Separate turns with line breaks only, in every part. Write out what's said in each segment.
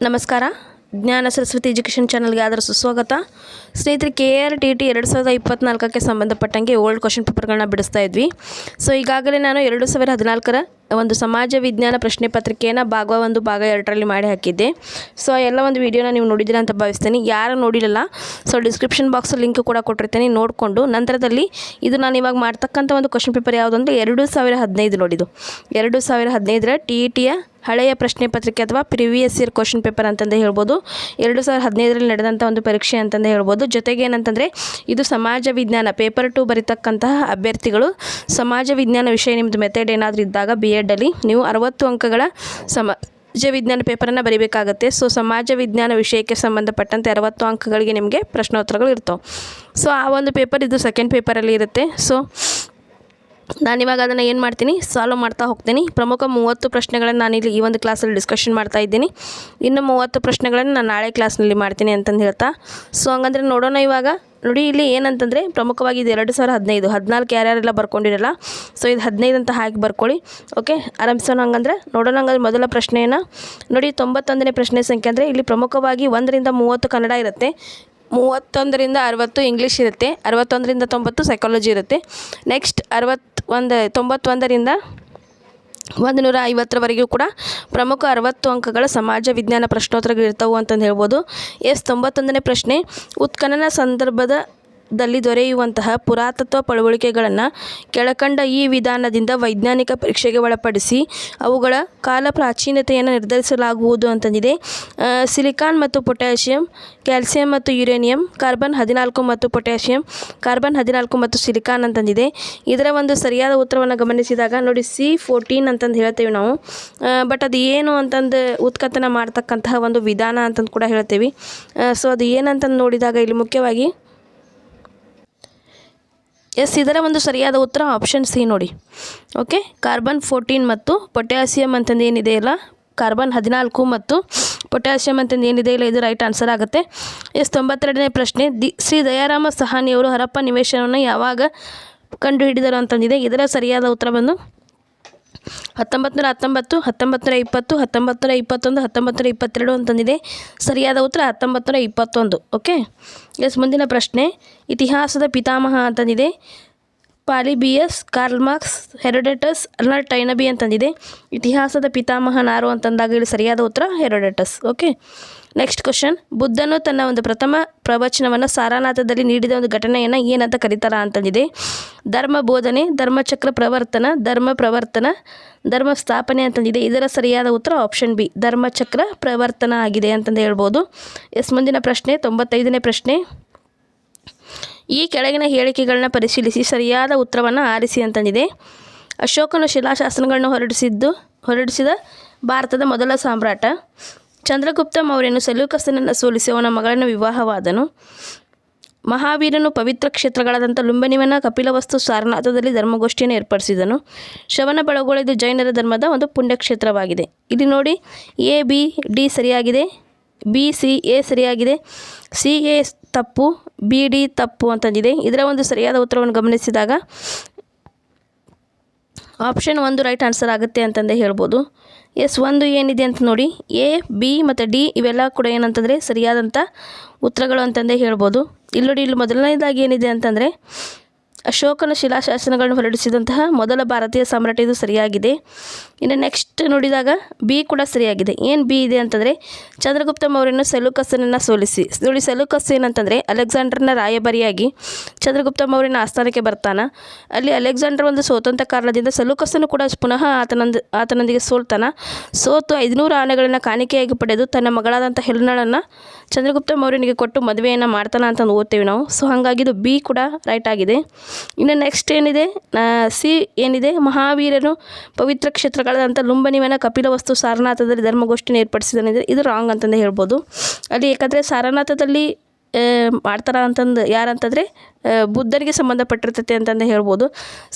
ನಮಸ್ಕಾರ. ಜ್ಞಾನ ಸರಸ್ವತಿ ಎಜುಕೇಷನ್ ಚಾನಲ್ಗೆ ಆದರೆ ಸುಸ್ವಾಗತ ಸ್ನೇಹಿತರೆ ಕೆ ಆರ್ ಟಿ ಟಿ ಎರಡು ಸಾವಿರದ ಇಪ್ಪತ್ನಾಲ್ಕಕ್ಕೆ ಸಂಬಂಧಪಟ್ಟಂಗೆ ಓಲ್ಡ್ ಕ್ವಶನ್ ಪೇಪರ್ಗಳನ್ನ ಬಿಡಿಸ್ತಾ ಇದ್ವಿ. ಸೊ, ಈಗಾಗಲೇ ನಾನು ಎರಡು ಸಾವಿರ ಹದಿನಾಲ್ಕರ ಒಂದು ಸಮಾಜ ವಿಜ್ಞಾನ ಪ್ರಶ್ನೆ ಪತ್ರಿಕೆಯನ್ನು ಭಾಗ ಒಂದು, ಭಾಗ ಎರಡರಲ್ಲಿ ಮಾಡಿ ಹಾಕಿದ್ದೆ. ಸೊ ಎಲ್ಲ ಒಂದು ವೀಡಿಯೋನ ನೀವು ನೋಡಿದ್ದೀರಾ ಅಂತ ಭಾವಿಸ್ತೀನಿ. ಯಾರು ನೋಡಿರಲ್ಲ, ಸೊ ಡಿಸ್ಕ್ರಿಪ್ಷನ್ ಬಾಕ್ಸ್ ಲಿಂಕ್ ಕೂಡ ಕೊಟ್ಟಿರ್ತೀನಿ. ನೋಡಿಕೊಂಡು ನಂತರದಲ್ಲಿ ಇದು ನಾನು ಇವಾಗ ಮಾಡ್ತಕ್ಕಂಥ ಒಂದು ಕ್ವಶನ್ ಪೇಪರ್ ಯಾವುದು ಅಂದರೆ ಎರಡು ಸಾವಿರ ಹದಿನೈದು ನೋಡಿದ್ದು. ಎರಡು ಸಾವಿರ ಹದಿನೈದರ ಟಿ ಇ ಟಿಯ ಹಳೆಯ ಪ್ರಶ್ನೆ ಪತ್ರಿಕೆ ಅಥವಾ ಪ್ರಿವಿಯಸ್ ಇಯರ್ ಕ್ವಶನ್ ಪೇಪರ್ ಅಂತಂದೇ ಹೇಳ್ಬೋದು. ಎರಡು ಸಾವಿರದ ಹದಿನೈದರಲ್ಲಿ ನಡೆದಂಥ ಒಂದು ಪರೀಕ್ಷೆ ಅಂತಂದೇ ಹೇಳ್ಬೋದು. ಜೊತೆಗೆ ಏನಂತಂದರೆ, ಇದು ಸಮಾಜ ವಿಜ್ಞಾನ ಪೇಪರ್ ಟು ಬರಿತಕ್ಕಂತಹ ಅಭ್ಯರ್ಥಿಗಳು ಸಮಾಜ ವಿಜ್ಞಾನ ವಿಷಯ ನಿಮ್ಮದು ಮೆಥಡ್ ಏನಾದರೂ ಇದ್ದಾಗ ಬಿ ಎಡಲ್ಲಿ ನೀವು ಅರವತ್ತು ಅಂಕಗಳ ಸಮಾಜ ವಿಜ್ಞಾನ ಪೇಪರನ್ನು ಬರೀಬೇಕಾಗತ್ತೆ. ಸೊ ಸಮಾಜ ವಿಜ್ಞಾನ ವಿಷಯಕ್ಕೆ ಸಂಬಂಧಪಟ್ಟಂತೆ ಅರವತ್ತು ಅಂಕಗಳಿಗೆ ನಿಮಗೆ ಪ್ರಶ್ನೋತ್ತರಗಳು ಇರ್ತವೆ. ಸೊ ಆ ಒಂದು ಪೇಪರ್ ಇದು ಸೆಕೆಂಡ್ ಪೇಪರಲ್ಲಿ ಇರುತ್ತೆ. ಸೊ ನಾನಿವಾಗ ಅದನ್ನು ಏನು ಮಾಡ್ತೀನಿ? ಸಾಲ್ವ್ ಮಾಡ್ತಾ ಹೋಗ್ತೀನಿ. ಪ್ರಮುಖ ಮೂವತ್ತು ಪ್ರಶ್ನೆಗಳನ್ನು ನಾನಿಲ್ಲಿ ಈ ಒಂದು ಕ್ಲಾಸಲ್ಲಿ ಡಿಸ್ಕಷನ್ ಮಾಡ್ತಾ ಇದ್ದೀನಿ. ಇನ್ನು ಮೂವತ್ತು ಪ್ರಶ್ನೆಗಳನ್ನು ನಾನು ನಾಳೆ ಕ್ಲಾಸ್ನಲ್ಲಿ ಮಾಡ್ತೀನಿ ಅಂತಂದು ಹೇಳ್ತಾ. ಸೊ ಹಂಗಂದ್ರೆ ನೋಡೋಣ ಇವಾಗ. ನೋಡಿ, ಇಲ್ಲಿ ಏನಂತಂದರೆ ಪ್ರಮುಖವಾಗಿ ಇದು ಎರಡು ಸಾವಿರ ಹದಿನೈದು, ಹದಿನಾಲ್ಕು ಯಾರ್ಯಾರೆಲ್ಲ ಬರ್ಕೊಂಡಿರಲ್ಲ ಸೊ ಇದು ಹದಿನೈದು ಅಂತ ಹಾಕಿ ಬರ್ಕೊಳ್ಳಿ. ಓಕೆ ಆರಂಭಿಸೋಣ ಹಂಗಂದ್ರೆ. ನೋಡೋಣ ಹಂಗಂದ್ರೆ ಮೊದಲ ಪ್ರಶ್ನೆಯನ್ನು. ನೋಡಿ, ತೊಂಬತ್ತೊಂದನೇ ಪ್ರಶ್ನೆ ಸಂಖ್ಯೆ ಅಂದರೆ ಇಲ್ಲಿ ಪ್ರಮುಖವಾಗಿ ಒಂದರಿಂದ ಮೂವತ್ತು ಕನ್ನಡ ಇರುತ್ತೆ. ಮೂವತ್ತೊಂದರಿಂದ ಅರವತ್ತು ಇಂಗ್ಲೀಷ್ ಇರುತ್ತೆ. ಅರವತ್ತೊಂದರಿಂದ ತೊಂಬತ್ತು ಸೈಕಾಲಜಿ ಇರುತ್ತೆ. ನೆಕ್ಸ್ಟ್ ಅರವತ್ತು ಒಂದು, ತೊಂಬತ್ತೊಂದರಿಂದ ಒಂದು ನೂರ ಐವತ್ತರವರೆಗೂ ಕೂಡ ಪ್ರಮುಖ ಅರವತ್ತು ಅಂಕಗಳ ಸಮಾಜ ವಿಜ್ಞಾನ ಪ್ರಶ್ನೋತ್ತರಗಳು ಇರ್ತವೆ ಅಂತಂದು ಹೇಳ್ಬೋದು. ಎಸ್ ತೊಂಬತ್ತೊಂದನೇ ಪ್ರಶ್ನೆ, ಉತ್ಖನನ ಸಂದರ್ಭದ ದಲ್ಲಿ ದೊರೆಯುವಂತಹ ಪುರಾತತ್ವ ಪಳವಳಿಕೆಗಳನ್ನು ಕೆಳಕಂಡ ಈ ವಿಧಾನದಿಂದ ವೈಜ್ಞಾನಿಕ ಪರೀಕ್ಷೆಗೆ ಒಳಪಡಿಸಿ ಅವುಗಳ ಕಾಲ ಪ್ರಾಚೀನತೆಯನ್ನು ನಿರ್ಧರಿಸಲಾಗುವುದು ಅಂತಂದಿದೆ. ಸಿಲಿಕಾನ್ ಮತ್ತು ಪೊಟ್ಯಾಷಿಯಂ, ಕ್ಯಾಲ್ಸಿಯಂ ಮತ್ತು ಯುರೇನಿಯಂ, ಕಾರ್ಬನ್ ಹದಿನಾಲ್ಕು ಮತ್ತು ಪೊಟ್ಯಾಷಿಯಂ, ಕಾರ್ಬನ್ ಹದಿನಾಲ್ಕು ಮತ್ತು ಸಿಲಿಕಾನ್ ಅಂತಂದಿದೆ. ಇದರ ಒಂದು ಸರಿಯಾದ ಉತ್ತರವನ್ನು ಗಮನಿಸಿದಾಗ ನೋಡಿ ಸಿ ಫೋರ್ಟೀನ್ ಅಂತಂದು ಹೇಳ್ತೇವೆ ನಾವು. ಬಟ್ ಅದು ಏನು ಅಂತಂದು ಉತ್ಕಥನ ಮಾಡ್ತಕ್ಕಂತಹ ಒಂದು ವಿಧಾನ ಅಂತಂದು ಕೂಡ ಹೇಳ್ತೇವೆ. ಸೊ ಅದು ಏನಂತಂದು ನೋಡಿದಾಗ ಇಲ್ಲಿ ಮುಖ್ಯವಾಗಿ ಎಸ್, ಇದರ ಒಂದು ಸರಿಯಾದ ಉತ್ತರ ಆಪ್ಷನ್ ಸಿ ನೋಡಿ. ಓಕೆ ಕಾರ್ಬನ್ ಫೋರ್ಟೀನ್ ಮತ್ತು ಪೊಟ್ಯಾಸಿಯಮ್ ಅಂತಂದು ಏನಿದೆ ಇಲ್ಲ? ಕಾರ್ಬನ್ ಹದಿನಾಲ್ಕು ಮತ್ತು ಪೊಟ್ಯಾಸಿಯಮ್ ಅಂತಂದು ಏನಿದೆ ಇಲ್ಲ? ಇದು ರೈಟ್ ಆನ್ಸರ್ ಆಗುತ್ತೆ. ಎಸ್, ತೊಂಬತ್ತೆರಡನೇ ಪ್ರಶ್ನೆ. ದಿ, ಶ್ರೀ ದಯಾರಾಮ ಸಹಾನಿಯವರು ಹರಪ್ಪ ನಿವೇಶನವನ್ನು ಯಾವಾಗ ಕಂಡುಹಿಡಿದರು ಅಂತಂದಿದೆ ಇದರ ಸರಿಯಾದ ಉತ್ತರ ಬಂದು ಹತ್ತೊಂಬತ್ತು ನೂರ ಹತ್ತೊಂಬತ್ತು ಹತ್ತೊಂಬತ್ತು ನೂರ ಇಪ್ಪತ್ತು ಹತ್ತೊಂಬತ್ತು ನೂರ ಇಪ್ಪತ್ತೊಂದು ಹತ್ತೊಂಬತ್ತು ನೂರ ಇಪ್ಪತ್ತೆರಡು ಅಂತಂದಿದೆ ಸರಿಯಾದ ಉತ್ತರ ಹತ್ತೊಂಬತ್ತು ನೂರ ಇಪ್ಪತ್ತೊಂದು, ಓಕೆ? ಎಸ್, ಮುಂದಿನ ಪ್ರಶ್ನೆ. ಇತಿಹಾಸದ ಪಿತಾಮಹ ಅಂತಂದಿದೆ Polybius, Karl Marx, Herodotus, Arnold Toynbee ಅಂತಂದಿದೆ ಇತಿಹಾಸದ ಪಿತಾಮಹನಾರು ಅಂತಂದಾಗ ಇಲ್ಲಿ ಸರಿಯಾದ ಉತ್ತರ ಹೆರೋಡೆಟಸ್, ಓಕೆ? ನೆಕ್ಸ್ಟ್ ಕ್ವಶನ್ ಬುದ್ಧನು ತನ್ನ ಒಂದು ಪ್ರಥಮ ಪ್ರವಚನವನ್ನು ಸಾರಾನಾಥದಲ್ಲಿ ನೀಡಿದ ಒಂದು ಘಟನೆಯನ್ನು ಏನಂತ ಕರೀತಾರ ಅಂತಂದಿದೆ. ಧರ್ಮ ಬೋಧನೆ ಧರ್ಮಚಕ್ರ ಪ್ರವರ್ತನ, ಧರ್ಮ ಪ್ರವರ್ತನ, ಧರ್ಮ ಸ್ಥಾಪನೆ ಅಂತಂದಿದೆ. ಇದರ ಸರಿಯಾದ ಉತ್ತರ ಆಪ್ಷನ್ ಬಿ ಧರ್ಮಚಕ್ರ ಪ್ರವರ್ತನ ಆಗಿದೆ ಅಂತಂದು ಹೇಳ್ಬೋದು. ಎಸ್, ಮುಂದಿನ ಪ್ರಶ್ನೆ, ತೊಂಬತ್ತೈದನೇ ಪ್ರಶ್ನೆ. ಈ ಕೆಳಗಿನ ಹೇಳಿಕೆಗಳನ್ನ ಪರಿಶೀಲಿಸಿ ಸರಿಯಾದ ಉತ್ತರವನ್ನು ಆರಿಸಿ ಅಂತಂದಿದೆ. ಅಶೋಕನು ಶಿಲಾಶಾಸನಗಳನ್ನು ಹೊರಡಿಸಿದ್ದು, ಹೊರಡಿಸಿದ ಭಾರತದ ಮೊದಲ ಸಾಮ್ರಾಟ. ಚಂದ್ರಗುಪ್ತ ಮೌರ್ಯನು ಸೆಲ್ಯೂಕಸನನ್ನು ಸೋಲಿಸಿ ಅವನ ಮಗಳನ್ನು ವಿವಾಹವಾದನು. ಮಹಾವೀರನು ಪವಿತ್ರ ಕ್ಷೇತ್ರಗಳಾದಂಥ ಲುಂಬನಿವನ ಕಪಿಲವಸ್ತು ಸಾರನಾಥದಲ್ಲಿ ಧರ್ಮಗೋಷ್ಠಿಯನ್ನು ಏರ್ಪಡಿಸಿದನು. ಶವನ ಬಳಗೊಳಿದು ಜೈನರ ಧರ್ಮದ ಒಂದು ಪುಣ್ಯಕ್ಷೇತ್ರವಾಗಿದೆ. ಇಲ್ಲಿ ನೋಡಿ, ಎ, ಬಿ, ಡಿ ಸರಿಯಾಗಿದೆ, ಬಿ, ಸಿ, ಎ ಸರಿಯಾಗಿದೆ, ಸಿ, ಎ ತಪ್ಪು, ಬಿ, ಡಿ ತಪ್ಪು ಅಂತಂದಿದೆ. ಇದರ ಒಂದು ಸರಿಯಾದ ಉತ್ತರವನ್ನು ಗಮನಿಸಿದಾಗ ಆಪ್ಷನ್ ಒಂದು ರೈಟ್ ಆನ್ಸರ್ ಆಗುತ್ತೆ ಅಂತಂದೇ ಹೇಳ್ಬೋದು. ಎಸ್, ಒಂದು ಏನಿದೆ ಅಂತ ನೋಡಿ. ಎ, ಬಿ ಮತ್ತು ಡಿ ಇವೆಲ್ಲ ಕೂಡ ಏನಂತಂದರೆ ಸರಿಯಾದಂಥ ಉತ್ತರಗಳು ಅಂತಂದೇ ಹೇಳ್ಬೋದು. ಇಲ್ಲಿ ನೋಡಿ ಇಲ್ಲಿ ಮೊದಲನೇದಾಗಿ ಏನಿದೆ ಅಂತಂದರೆ ಅಶೋಕನ ಶಿಲಾಶಾಸನಗಳನ್ನು ಹೊರಡಿಸಿದಂತಹ ಮೊದಲ ಭಾರತೀಯ ಸಮ್ರಾಟ ಇದು ಸರಿಯಾಗಿದೆ. ಇನ್ನು ನೆಕ್ಸ್ಟ್ ನೋಡಿದಾಗ ಬಿ ಕೂಡ ಸರಿಯಾಗಿದೆ. ಏನು ಬಿ ಇದೆ ಅಂತಂದರೆ, ಚಂದ್ರಗುಪ್ತ ಮೌರ್ಯನ ಸೆಲುಕಸ್ಸನನ್ನು ಸೋಲಿಸಿ. ನೋಡಿ ಸೆಲುಕಸ್ ಏನಂತಂದರೆ, ಅಲೆಕ್ಸಾಂಡರ್ನ ರಾಯಭಾರಿಯಾಗಿ ಚಂದ್ರಗುಪ್ತ ಮೌರ್ಯನ ಆಸ್ಥಾನಕ್ಕೆ ಬರ್ತಾನ. ಅಲ್ಲಿ ಅಲೆಕ್ಸಾಂಡರ್ ಒಂದು ಸ್ವತಂತ್ರ ಕಾರಣದಿಂದ ಸೆಲುಕಸ್ಸನ್ನು ಕೂಡ ಪುನಃ ಆತನಂದ, ಆತನೊಂದಿಗೆ ಸೋಲ್ತಾನ. ಸೋತು ಐದುನೂರು ಆನೆಗಳನ್ನು ಕಾಣಿಕೆಯಾಗಿ ಪಡೆದು ತನ್ನ ಮಗಳಾದಂಥ ಹೆಲ್ನಳನ್ನು ಚಂದ್ರಗುಪ್ತ ಮೌರ್ಯನಿಗೆ ಕೊಟ್ಟು ಮದುವೆಯನ್ನು ಮಾಡ್ತಾನ ಅಂತಂದು ಓದ್ತೇವೆ ನಾವು. ಸೊ ಹಾಗಾಗಿ ಇದು ಬಿ ಕೂಡ ರೈಟ್ ಆಗಿದೆ. ಇನ್ನು ನೆಕ್ಸ್ಟ್ ಏನಿದೆ? ಸಿ ಏನಿದೆ? ಮಹಾವೀರನು ಪವಿತ್ರ ಕ್ಷೇತ್ರಗಳಾದಂಥ ಲುಂಬನಿವನ ಕಪಿಲವಸ್ತು ಸಾರನಾಥದಲ್ಲಿ ಧರ್ಮಗೋಷ್ಠಿನ ಏರ್ಪಡಿಸಿದನಿದೆ ಇದು ರಾಂಗ್ ಅಂತಂದು ಹೇಳ್ಬೋದು. ಅಲ್ಲಿ ಏಕೆಂದರೆ ಸಾರನಾಥದಲ್ಲಿ ಮಾಡ್ತಾರ ಅಂತಂದು ಯಾರಂತಂದರೆ ಬುದ್ಧನಿಗೆ ಸಂಬಂಧಪಟ್ಟಿರ್ತೈತೆ ಅಂತಂದು ಹೇಳ್ಬೋದು.